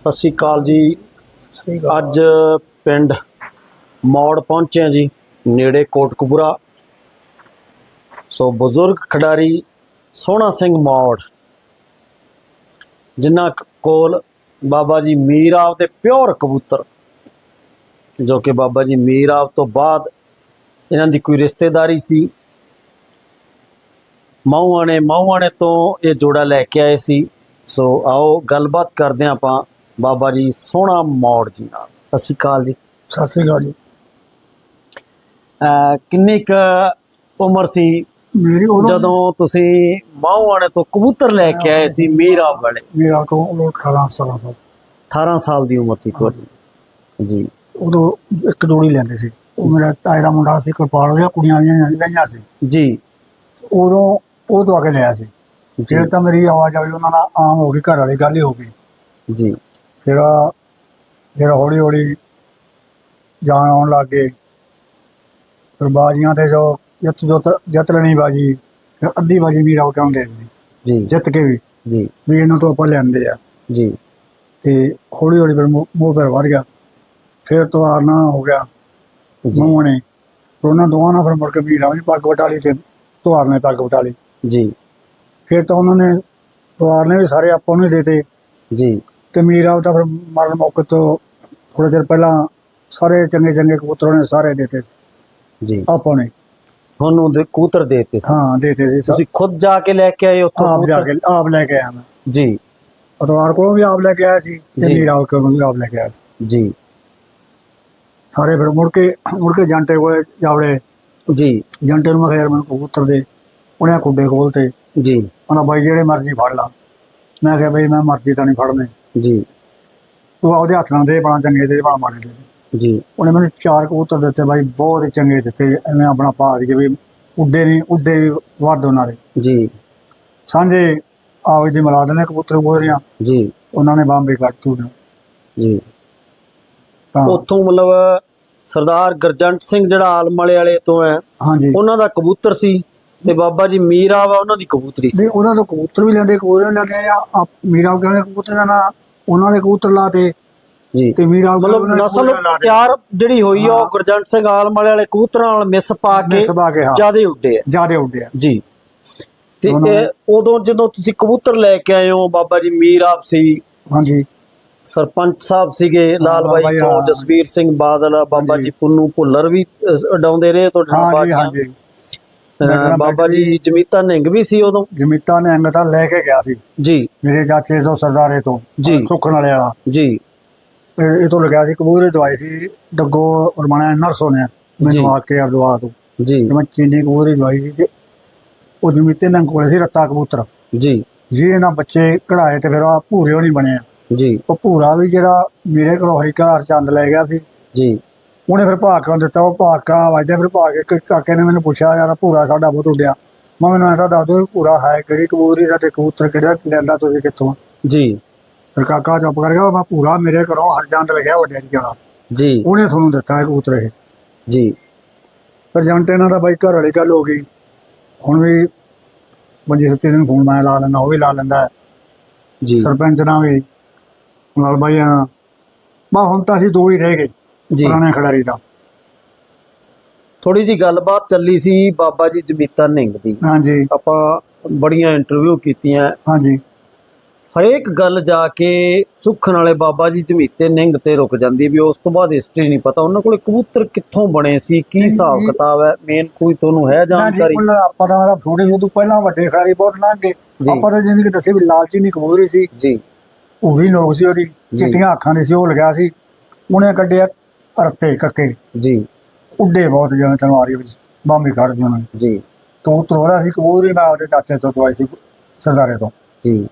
ਸਤਿ ਸ਼੍ਰੀ ਅਕਾਲ ਜੀ। ਅੱਜ ਪਿੰਡ ਮੌੜ ਪਹੁੰਚੇ ਹਾਂ ਜੀ, ਨੇੜੇ ਕੋਟਕਪੂਰਾ ਸੋ ਬਜ਼ੁਰਗ ਖਿਡਾਰੀ ਸੋਹਣਾ ਸਿੰਘ ਮੌੜ, ਜਿਨ੍ਹਾਂ ਕ- ਕੋਲ ਬਾਬਾ ਜੀ ਮੀਰ ਆਪ ਦੇ ਪਿਓਰ ਕਬੂਤਰ, ਜੋ ਕਿ ਬਾਬਾ ਜੀ ਮੀਰ ਆਪ ਤੋਂ ਬਾਅਦ ਇਹਨਾਂ ਦੀ ਕੋਈ ਰਿਸ਼ਤੇਦਾਰੀ ਸੀ। ਮਾਹੂਆਣੇ ਮਾਹੂਆਣੇ ਤੋਂ ਇਹ ਜੋੜਾ ਲੈ ਕੇ ਆਏ ਸੀ। ਸੋ ਆਓ ਗੱਲਬਾਤ ਕਰਦੇ ਹਾਂ ਆਪਾਂ ਬਾਬਾ ਜੀ ਸੋਹਣਾ ਮੌੜ ਜੀ ਨਾਲ। ਸਤਿ ਸ਼੍ਰੀ ਅਕਾਲ ਜੀ। ਸਤਿ ਸ੍ਰੀ ਅਕਾਲ ਜੀ। ਅਹ ਕਿੰਨੀ ਕੁ ਉਮਰ ਸੀ ਮੇਰੀ ਉਦੋਂ ਜਦੋਂ ਤੁਸੀਂ ਮਾਹੂਆਣੇ ਤੋਂ ਕਬੂਤਰ ਲੈ ਕੇ ਆਏ ਸੀ ਮੀਰਾ ਵਾਲੇ? ਮੇਰਾ ਕੋਲ ਉਦੋਂ 18 ਸਾਲਾਂ ਦਾ 18 ਸਾਲ ਦੀ ਉਮਰ ਸੀ ਤੁਹਾਡੀ। ਜੀ। ਉਦੋਂ ਇੱਕ ਜੋੜੀ ਲੈਂਦੇ ਸੀ। ਉਹ ਮੇਰਾ ਦਾ ਮੁੰਡਾ ਸੀ ਕਿਰਪਾਲ ਉਹਦੀਆਂ ਕੁੜੀਆਂ ਵੀ ਲਈਆਂ ਸੀ। ਜੀ। ਉਦੋਂ ਉਹ ਤੋਂ ਆ ਕੇ ਲਿਆ ਸੀ। ਜੀ। ਤਾਂ ਮੇਰੀ ਆਵਾਜ਼ ਆਈ ਉਹਨਾਂ ਨਾਲ ਆਮ ਹੋ ਗਈ ਘਰ ਵਾਲੀ ਗੱਲ ਹੀ ਹੋ ਗਈ। ਜੀ। ਫਿਰ ਫਿਰ ਹੌਲੀ ਹੌਲੀ ਜਾਣ ਆਉਣ ਲੱਗ ਗਏ। ਫਿਰ ਬਾਜ਼ੀਆਂ ਤੇ ਜੋ ਜਿੱਤ ਜੁੱਤ ਜਿੱਤ ਲੈਣੀ ਬਾਜੀ ਫਿਰ ਅੱਧੀ ਬਾਜੀ ਵੀ ਕਹਿੰਦੇ ਸੀ ਜੀ। ਜਿੱਤ ਕੇ ਵੀ। ਜੀ। ਵੀ ਇਹਨਾਂ ਤੋਂ ਆਪਾਂ ਲੈਂਦੇ ਆ। ਜੀ। ਤੇ ਹੌਲੀ ਹੌਲੀ ਫਿਰ ਮੂੰਹ ਫਿਰ ਵੱਧ ਗਿਆ। ਫਿਰ ਤੋਂ ਆਰਨਾ ਹੋ ਗਿਆ। ਮੂੰਹ ਨੇ ਉਹਨਾਂ ਦੋਵਾਂ ਨਾਲ ਫਿਰ ਮੁੜ ਕੇ ਵੀ ਰਾਮ ਜੀ ਪੱਗ ਵਟਾ ਲਈ ਤੇ ਤੁਆਰ ਨੇ ਪੱਗ ਵਟਾ ਲਈ। ਜੀ। ਫਿਰ ਤਾਂ ਉਹਨਾਂ ਨੇ ਤੁਆਰ ਨੇ ਵੀ ਸਾਰੇ ਆਪਾਂ ਨੂੰ ਹੀ ਦੇਤੇ ਜੀ। ਤੇ ਮੀਰਾ ਤਾਂ ਫਿਰ ਮਰਨ ਮੌਕੇ ਤੋਂ ਥੋੜੇ ਦਿਨ ਪਹਿਲਾਂ ਸਾਰੇ ਚੰਗੇ ਚੰਗੇ ਕਬੂਤਰਾਂ ਨੇ ਸਾਰੇ ਦੇਤੇ। ਜੀ। ਆਪਾਂ ਨੇ। ਤੁਹਾਨੂੰ ਦੇ ਕਬੂਤਰ ਦੇ ਦਿੱਤੇ ਸੀ। ਹਾਂ ਦੇਤੇ ਸੀ। ਤੁਸੀਂ ਖੁਦ ਜਾ ਕੇ ਲੈ ਕੇ ਆਏ ਉੱਥੋਂ ਆਪ ਜਾ? ਕੇ ਆਪ ਲੈ ਕੇ ਆਇਆ ਮੈਂ। ਜੀ। ਅਤਵਾਰ ਕੋਲੋਂ ਵੀ ਆਪ ਲੈ ਕੇ ਆਇਆ ਸੀ ਤੇ। ਮੀਰਾ ਕੋਲੋਂ ਵੀ ਆਪ ਲੈ ਕੇ ਆਇਆ ਸੀ। ਜੀ। ਸਾਰੇ ਫਿਰ ਮੁੜ ਕੇ ਮੁੜ ਕੇ ਜੰਟੇ ਕੋਲੇ ਜਾਵੜੇ। ਜੀ। ਜੰਟੇ ਨੂੰ ਮੈਂ ਮੈਨੂੰ ਕਬੂਤਰ ਦੇ। ਉਹਨੇ ਕੁੱਡੇ ਖੋਲਤੇ ਜੀ। ਉਹਨਾਂ ਬਾਈ ਜਿਹੜੇ ਮਰਜ਼ੀ ਫੜ ਲਾ। ਮੈਂ ਕਿਹਾ ਬਈ ਮੈਂ ਮਰਜ਼ੀ ਤਾਂ ਨਹੀਂ ਫੜਨੇ। ਜੀ। ਤੂੰ ਆਪਦੇ ਹੱਥ ਨਾਲ ਦੇ ਬਣਾ ਚੰਗੇ ਦੇ ਬਣਾ ਦੇ ਜੀ। ਉਹਨੇ ਮੈਨੂੰ ਚਾਰ ਕਬੂਤਰ ਦਿੱਤੇ ਬਾਈ ਬਹੁਤ ਹੀ ਚੰਗੇ ਦਿੱਤੇ। ਐਵੇਂ ਆਪਣਾ ਪਾ ਕੇ ਵੀ ਉੱਡੇ ਨਹੀਂ ਉੱਡੇ ਵੀ ਵੱਧ ਉਹਨਾਂ ਦੇ। ਜੀ। ਸਾਂਝੇ ਆਵੇ ਦੀ ਮਿਲਾ ਦੇਣੇ ਕਬੂਤਰ ਬੋਰੀਆਂ ਜੀ। ਉਹਨਾਂ ਨੇ ਬਾਂਬੇ ਕੱਟ ਤੂ ਜੀ। ਤਾਂ ਉੱਥੋਂ ਮਤਲਬ ਸਰਦਾਰ ਗਰਜੰਟ ਸਿੰਘ ਜਿਹੜਾ ਆਲਮ ਵਾਲੇ ਤੋਂ ਹੈ ਹਾਂਜੀ। ਉਹਨਾਂ ਦਾ ਕਬੂਤਰ ਸੀ ਤੇ ਬਾਬਾ ਜੀ ਮੀਰਾ ਵਾ ਉਹਨਾਂ ਦੀ ਕਬੂਤਰੀ ਸੀ। ਵੀ ਉਹਨਾਂ ਤੋਂ ਕਬੂਤਰ ਵੀ ਲੈਂਦੇ ਕਬੂਤਰ ਲੈਂਦੇ ਆ। ਮੀਰਾ ਕਹਿੰਦੇ ਕਬੂਤਰ ਨਾ ਉਹਨਾਂ ਦੇ ਕਬੂਤਰ ਲਾਤੇ ਜੀ। ਤੇ ਮੀਰਾ ਮਤਲਬ ਨਸਲ ਤਿਆਰ ਜਿਹੜੀ ਹੋਈ ਆ ਉਹ ਗੁਰਜੰਟ ਸਿੰਘ ਆਲਮ ਵਾਲੇ ਕਬੂਤਰਾਂ ਨਾਲ ਮਿਸ ਪਾ ਕੇ ਜਿਆਦੇ ਉੱਡੇ ਆ। ਜਿਆਦੇ ਉੱਡੇ ਆ। ਜੀ। ਤੇ ਉਦੋਂ ਜਦੋਂ ਤੁਸੀਂ ਕਬੂਤਰ ਲੈ ਕੇ ਆਏ ਹੋ ਬਾਬਾ ਜੀ ਮੀਰ ਆਪ ਸੀ ਹਾਂਜੀ। ਸਰਪੰਚ ਸਾਹਿਬ ਸੀਗੇ ਲਾਲ ਬਾਈ ਤੋਂ। ਜਸਵੀਰ ਸਿੰਘ ਬਾਦਲ ਬਾਬਾ। ਜੀ ਪੁੰਨੂ ਭੁੱਲਰ ਵੀ ਉਡਾਉਂਦੇ ਰਹੇ ਤੁਹਾਡੇ ਨਾਲ ਹਾਂਜੀ। ਹਾਂਜੀ। ਬਾਬਾ ਜੀ ਜਮੀਤਾ ਨਿੰਗ ਵੀ ਸੀ ਉਦੋਂ? ਜਮੀਤਾ ਨੇ ਅੰਗਤਾ ਲੈ ਕੇ ਗਿਆ ਸੀ। ਜੀ। ਮੇਰੇ ਚਾਚੇ ਤੋਂ ਸਰਦਾਰੇ ਤੋਂ ਜੀ। ਸੁੱਖਣ ਵਾਲੇ ਵਾਲਾ ਜੀ। ਇਹ ਤੋਂ ਲਗਿਆ ਸੀ ਕਬੂਤਰ ਦਵਾਈ ਸੀ ਡੱਗੋ ਰਮਾਣਾ ਨਰਸੋਂ ਨੇ। ਮੈਨੂੰ ਆ ਕੇ ਅਰਦਵਾ ਤੋਂ। ਜੀ। ਤੇ ਮੈਂ ਚੀਨੀ ਕਬੂਤਰ ਦਵਾਈ ਸੀ ਤੇ ਉਹ ਜਮੀਤੇ ਨੇ ਕੋਲੇ ਸੀ ਰੱਤਾ ਕਬੂਤਰ। ਜੀ। ਜੀ ਇਹਨਾਂ ਬੱਚੇ ਕਢਾਏ ਤੇ ਫਿਰ ਆ ਭੂਰੇ ਉਹ ਨਹੀਂ ਬਣੇ ਆ। ਜੀ। ਉਹ ਭੂਰਾ ਵੀ ਜਿਹੜਾ ਮੇਰੇ ਕੋਲੋਂ ਹਰੀ ਘਰ ਚੰਦ ਲੈ ਗਿਆ ਸੀ। ਜੀ। ਉਹਨੇ ਫਿਰ ਭਾਕਾਂ ਦਿੱਤਾ? ਉਹ ਭਾਕਾ ਵਜਦੇ ਫਿਰ ਭਾਕ ਕੇ ਕਾਕੇ ਨੇ ਮੈਨੂੰ ਪੁੱਛਿਆ ਯਾਰ ਭੂਰਾ ਸਾਡਾ ਬਹੁਤ ਉੱਡਿਆ। ਮੈਂ ਮੈਨੂੰ ਐਸਾ ਦੱਸ ਦਿਓ ਭੂਰਾ ਹੈ ਕਿਹੜੀ ਕਬੂਤਰੀ ਦਾ ਤੇ ਕਬੂਤਰ ਕਿਹੜਾ ਲੈਂਦਾ ਤੁਸੀਂ ਕਿੱਥੋਂ? ਜੀ। ਫਿਰ ਕਾਕਾ ਚੁੱਪ ਕਰ ਗਿਆ ਮੈਂ ਭੂਰਾ ਮੇਰੇ ਘਰੋਂ ਹਰਜੰਦ ਲੱਗਿਆ ਵੱਡਿਆ ਜੀ ਵਾਲਾ ਜੀ। ਉਹਨੇ ਤੁਹਾਨੂੰ ਦਿੱਤਾ ਇਹ ਕਬੂਤਰ ਇਹ। ਜੀ। ਫਿਰ ਜੰਟੇ ਨਾਲ ਤਾਂ ਬਾਈ ਘਰ ਵਾਲੀ ਗੱਲ ਹੋ ਗਈ। ਹੁਣ ਵੀ ਪੰਜੀ ਸੱਤੀ ਦਿਨ ਫੋਨ ਮੈਂ ਲਾ ਲੈਂਦਾ ਉਹ ਵੀ ਲਾ ਲੈਂਦਾ। ਜੀ। ਸਰਪੰਚ ਨਾਲ ਵੀ ਨਾਲ ਬਾਈ ਬਾ ਹੁਣ ਤਾਂ ਅਸੀਂ ਦੋ ਹੀ ਰਹਿ ਗਏ। ਜੀ। ਪੁਰਾਣੇ ਖਿਡਾਰੀ ਦਾ। ਥੋੜੀ ਜੀ ਗੱਲਬਾਤ ਚੱਲੀ ਸੀ ਬਾਬਾ ਜੀ ਜਮੀਤਾ ਨਿੰਗ ਦੀ। ਹਾਂਜੀ। ਆਪਾਂ ਬੜੀਆਂ ਇੰਟਰਵਿਊ ਕੀਤੀਆਂ। ਹਾਂਜੀ। ਹਰੇਕ ਗੱਲ ਜਾ ਕੇ ਸੁੱਖਣ ਵਾਲੇ ਬਾਬਾ ਜੀ ਜਮੀਤੇ ਨਿੰਗ ਤੇ ਰੁਕ ਜਾਂਦੀ ਵੀ ਉਸ ਤੋਂ ਬਾਅਦ ਹਿਸਟਰੀ ਨਹੀਂ ਪਤਾ। ਉਹਨਾਂ ਕੋਲੇ ਕਬੂਤਰ ਕਿੱਥੋਂ ਬਣੇ ਸੀ? ਕੀ ਹਿਸਾਬ। ਕਿਤਾਬ ਹੈ? ਮੇਨ ਕੋਈ ਤੁਹਾਨੂੰ ਹੈ ਨਾ ਜਾਣਕਾਰੀ? ਦਾ ਆਪਾਂ ਤਾਂ ਮੇਰਾ ਜਿਹੇ ਤੋਂ ਪਹਿਲਾਂ ਵੱਡੇ ਖਿਡਾਰੀ ਬਹੁਤ ਲੰਘ ਗਏ। ਆਪਾਂ ਤਾਂ ਜਿਵੇਂ ਕਿ ਦੱਸੇ ਵੀ ਲਾਲਚੀ ਨਹੀਂ ਕਬੂਤਰੀ ਸੀ। ਜੀ। ਉਹ ਵੀ ਨੋਕ ਸੀ ਉਹਦੀ। ਚਿੱਟੀਆਂ ਅੱਖਾਂ ਦੀ ਸੀ ਉਹ ਲਗਿਆ ਸੀ। ਉਹਨੇ ਕੱਢਿਆ ਰੱਤੇ ਕੱਕੇ। ਜੀ। ਉੱਡੇ ਬਹੁਤ ਜਿਵੇਂ ਤੈਨੂੰ ਆ ਰਹੀ ਵਿੱਚ ਬਾਂਬੀ ਕੱਢ ਦੀ। ਨੇ ਜੀ ਕਬੂਤਰ ਉਹਦਾ ਸੀ ਕਬੂਤਰੀ ਮੈਂ ਉਹਦੇ ਚਾਚੇ ਤੋਂ ਦਵਾਈ ਸੀ ਸਰਦਾਰੇ ਤੋਂ। ਜੀ।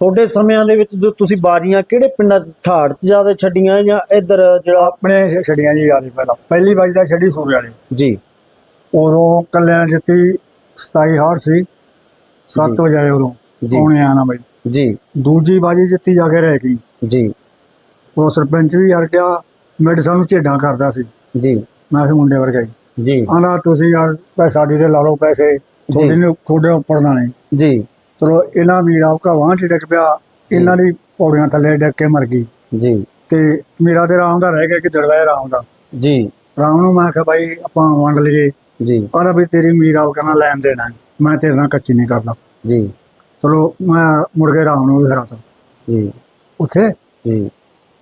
ਤੁਹਾਡੇ ਸਮਿਆਂ ਦੇ ਵਿੱਚ ਜੋ ਤੁਸੀਂ ਬਾਜੀਆਂ ਕਿਹੜੇ ਪਿੰਡਾਂ ਠਾੜ 'ਚ ਜ਼ਿਆਦਾ ਛੱਡੀਆਂ ਜਾਂ ਇੱਧਰ ਜਿਹੜਾ ਆਪਣੇ ਛੜੀਆਂ ਜੀ ਯਾਰੀ ਪਹਿਲਾਂ। ਪਹਿਲੀ ਵਾਰੀ ਤਾਂ ਛੜੀ ਸੂਰੇ ਵਾਲੀ। ਜੀ। ਉਦੋਂ ਕੱਲਿਆਂ ਜਿੱਤੀ 27 ਹਾਰ ਸੀ 7 ਵਜੇ ਉਦੋਂ। ਆਉਣੇ ਆਣਾ ਬਈ। ਜੀ। ਦੂਜੀ ਬਾਜੀ ਜਿੱਤੀ ਜਾ ਕੇ ਰਹਿ ਗਈ। ਜੀ। ਉਹ ਸਰਪੰਚ ਵੀ ਯਾਰ ਕਿਹਾ ਮੇਰੇ ਸਾਨੂੰ ਝੇਡਾਂ ਕਰਦਾ ਸੀ। ਜੀ। ਮੈਂ ਸੀ ਮੁੰਡੇ ਵਰਗਾ ਹੀ। ਜੀ। ਆਂਦਾ ਤੁਸੀਂ ਯਾਰ ਪੈਸਾ ਸਾਡੀ ਤੇ ਲਾ ਲਓ ਪੈਸੇ। ਤੁਹਾਡੇ ਨੇ ਤੁਹਾਡੇ ਉੱਪਰ ਨਾ ਨਹੀਂ। ਜੀ। ਚਲੋ ਇਹਨਾਂ ਵੀ ਰਾਵਕਾ ਵਾਂ ਚ ਡਿੱਗ ਪਿਆ। ਇਹਨਾਂ ਦੀ ਪੌੜੀਆਂ ਥੱਲੇ ਡਿੱਗ ਕੇ ਮਰ ਗਈ। ਜੀ। ਤੇ ਮੇਰਾ ਤੇ ਰਾਮ ਦਾ ਰਹਿ ਗਿਆ ਕਿ ਦੜਵਾ ਰਾਮ ਦਾ। ਜੀ। ਰਾਮ ਨੂੰ ਮੈਂ ਕਿਹਾ ਭਾਈ ਆਪਾਂ ਵੰਡ ਲਈਏ। ਜੀ। ਆਲਾ ਵੀ ਤੇਰੀ ਮੀਰਾ ਕਹਿੰਦਾ ਲੈਣ ਦੇਣਾ। ਮੈਂ ਤੇਰੇ ਨਾਲ ਕੱਚੀ ਨਹੀਂ ਕਰਦਾ। ਜੀ। ਚਲੋ ਮੈਂ ਮੁੜ ਕੇ ਰਾਮ ਨੂੰ ਵੀ ਹਰਾਤਾ ਜੀ। ਉੱਥੇ? ਜੀ।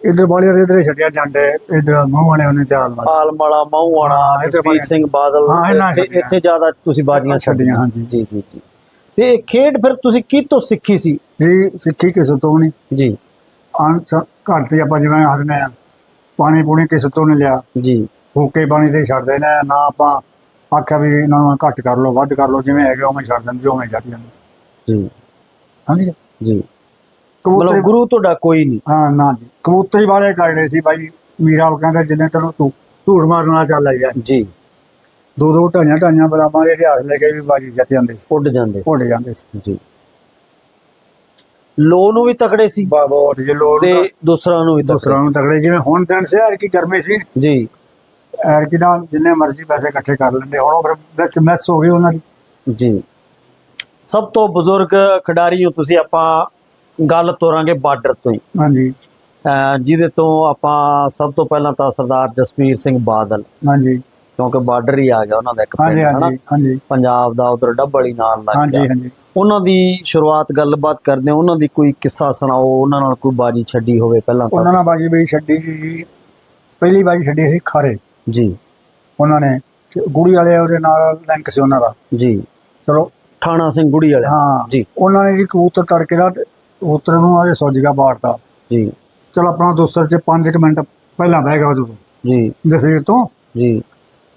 ਇਧਰ ਵਾਲੇ ਇਧਰ ਛੱਡਿਆ ਜਾਂਦੇ ਇਧਰ ਮੂੰਹ ਵਾਲੇ ਉਹਨੇ ਚਾਲ ਮਾਰ। ਆਲਮਲਾ ਮਹੂਆਣਾ ਬਾਈਆਂ- ਸਿੰਘ ਬਾਦਲ ਹਾਂ, ਇਹਨਾਂ ਇੱਥੇ- ਛੱਡੀਆਂ। ਇੱਥੇ ਜ਼ਿਆਦਾ ਤੁਸੀਂ ਬਾਜੀਆਂ ਛੱਡੀਆਂ, ਹਾਂਜੀ। ਜੀ ਜੀ ਜੀ। ਤੇ ਇਹ ਖੇਡ ਫਿਰ ਤੁਸੀਂ ਕੀ ਤੋਂ ਸਿੱਖੀ ਸੀ? ਇਹ ਸਿੱਖੀ ਕਿਸੇ ਤੋਂ ਨਹੀਂ। ਜੀ। ਆਂ ਘਰ ਤੇ ਆਪਾਂ ਜਿਵੇਂ ਆਖਦੇ ਆ ਪਾਣੀ ਪੂਣੀ ਕਿਸੇ ਤੋਂ ਨਹੀਂ ਲਿਆ। ਜੀ। ਫੂਕੇ ਪਾਣੀ ਤੇ ਹੀ ਛੱਡਦੇ ਨੇ ਨਾ ਆਪਾਂ ਆਖਿਆ ਵੀ ਇਹਨਾਂ ਨੂੰ ਘੱਟ ਕਰ ਲਓ ਵੱਧ ਕਰ ਲਓ ਜਿਵੇਂ ਹੈਗੇ ਉਵੇਂ ਛੱਡ ਦਿੰਦੇ ਉਵੇਂ ਛੱਡ ਜਾਂਦੇ। ਜੀ। ਹਾਂਜੀ। ਜੀ। ਕਬੂਤਰ ਗੁਰੂ ਤੁਹਾਡਾ ਕੋਈ ਨਹੀਂ। ਹਾਂ ਨਾ ਜੀ। ਕਬੂਤਰੀ ਵਾਲੇ ਕਰਦੇ ਸੀ ਬਾਈ ਮੀਰਾ ਉਹ ਕਹਿੰਦਾ ਜਿੰਨੇ ਤੈਨੂੰ ਤੂੰ ਝੂਠ ਮਾਰਨ ਵਾਲਾ ਚੱਲ ਆਇਆ ਜੀ। ਦੋ ਦੋ ਢਾਈਆਂ ਢਾਈਆਂ ਬਰਾਬਾਂ ਦੇ ਇਤਿਹਾਸ ਲੈ ਕੇ ਵੀ ਬਾਜੀ ਜਿੱਤ ਜਾਂਦੇ ਸੀ। ਉੱਡ ਜਾਂਦੇ ਭੁੱਲ ਜਾਂਦੇ ਸੀ। ਜੀ। ਲੋ ਨੂੰ ਵੀ ਤਕੜੇ ਸੀ ਬਾ ਬਹੁਤ ਜੇ ਲੋੜ ਤੇ ਦੂਸਰਾ ਨੂੰ ਵੀ ਦੂਸਰਾ ਤਕੜੇ ਨੂੰ ਤਗੜੇ ਜਿਵੇਂ ਹੁਣ ਦਿਨ ਸੀ ਯਾਰ ਕੀ ਗਰਮੀ ਸੀ। ਸੀ। ਜੀ। ਐਰ ਕੀ ਦਾ ਜਿੰਨੇ ਮਰਜ਼ੀ ਪੈਸੇ ਇਕੱਠੇ ਕਰ ਲੈਂਦੇ। ਹੁਣ ਉਹ ਫਿਰ ਵਿੱਚ ਮੈਸ ਹੋ ਗਈ ਉਹਨਾਂ ਦੀ। ਜੀ। ਸਭ ਤੋਂ ਬਜ਼ੁਰਗ ਖਿਡਾਰੀ ਹੋ ਤੁਸੀਂ ਆਪਾਂ ਗੱਲ ਤੋਰਾਂਗੇ ਬਾਰਡਰ ਤੋਂ ਹੀ। ਹਾਂਜੀ। ਜਿਹਦੇ ਤੋਂ ਆਪਾਂ ਸਭ ਤੋਂ ਪਹਿਲਾਂ ਤਾਂ ਸਰਦਾਰ ਜਸਵੀਰ ਸਿੰਘ ਬਾਦਲ। ਹਾਂਜੀ। ਕਿਉਂਕਿ ਬਾਰਡਰ ਹੀ ਆ ਗਿਆ ਉਹਨਾਂ ਦਾ ਇੱਕ ਪਿੰਡ ਹਾਂਜੀ ਹਾਂਜੀ। ਪੰਜਾਬ ਦਾ ਉਧਰ ਡੱਬਲੀ ਨਾਲ ਲੱਗ ਹਾਂਜੀ ਗਿਆ। ਹਾਂਜੀ। ਉਹਨਾਂ ਦੀ ਸ਼ੁਰੂਆਤ ਗੱਲਬਾਤ ਕਰਦੇ ਹਾਂ। ਉਹਨਾਂ ਦੀ ਕੋਈ ਕਿੱਸਾ ਸੁਣਾਓ? ਉਹਨਾਂ ਨਾਲ ਕੋਈ ਬਾਜੀ ਛੱਡੀ ਹੋਵੇ ਪਹਿਲਾਂ ਉਹਨਾਂ ਤਾਂ ਨਾਲ ਬਾਜੀ ਬਈ ਛੱਡੀ ਜੀ। ਪਹਿਲੀ ਬਾਜੀ ਛੱਡੀ ਸੀ ਖਾਰੇ। ਜੀ। ਉਹਨਾਂ ਨੇ ਗੁੜੀ ਵਾਲੇ ਉਹਦੇ ਨਾਲ ਲਿੰਕ ਸੀ ਉਹਨਾਂ ਦਾ। ਜੀ। ਚਲੋ। ਠਾਣਾ ਸਿੰਘ ਗੁੜੀ ਵਾਲਾ। ਹਾਂ। ਜੀ। ਉਹਨਾਂ ਨੇ ਜੀ ਕਬੂਤਰ ਤੜਕੇ ਦਾ ਕਬੂਤਰ ਨੂੰ ਆਦੇ ਸੁੱਜ ਗਿਆ ਬਾੜਤਾ। ਜੀ। ਚਲੋ ਆਪਣਾ ਦੂਸਰ ਚ 5 ਮਿੰਟ ਪਹਿਲਾਂ ਬਹਿ ਗਿਆ ਉਦੋਂ। ਜੀ। ਜਸਵੀਰ ਤੋਂ। ਜੀ।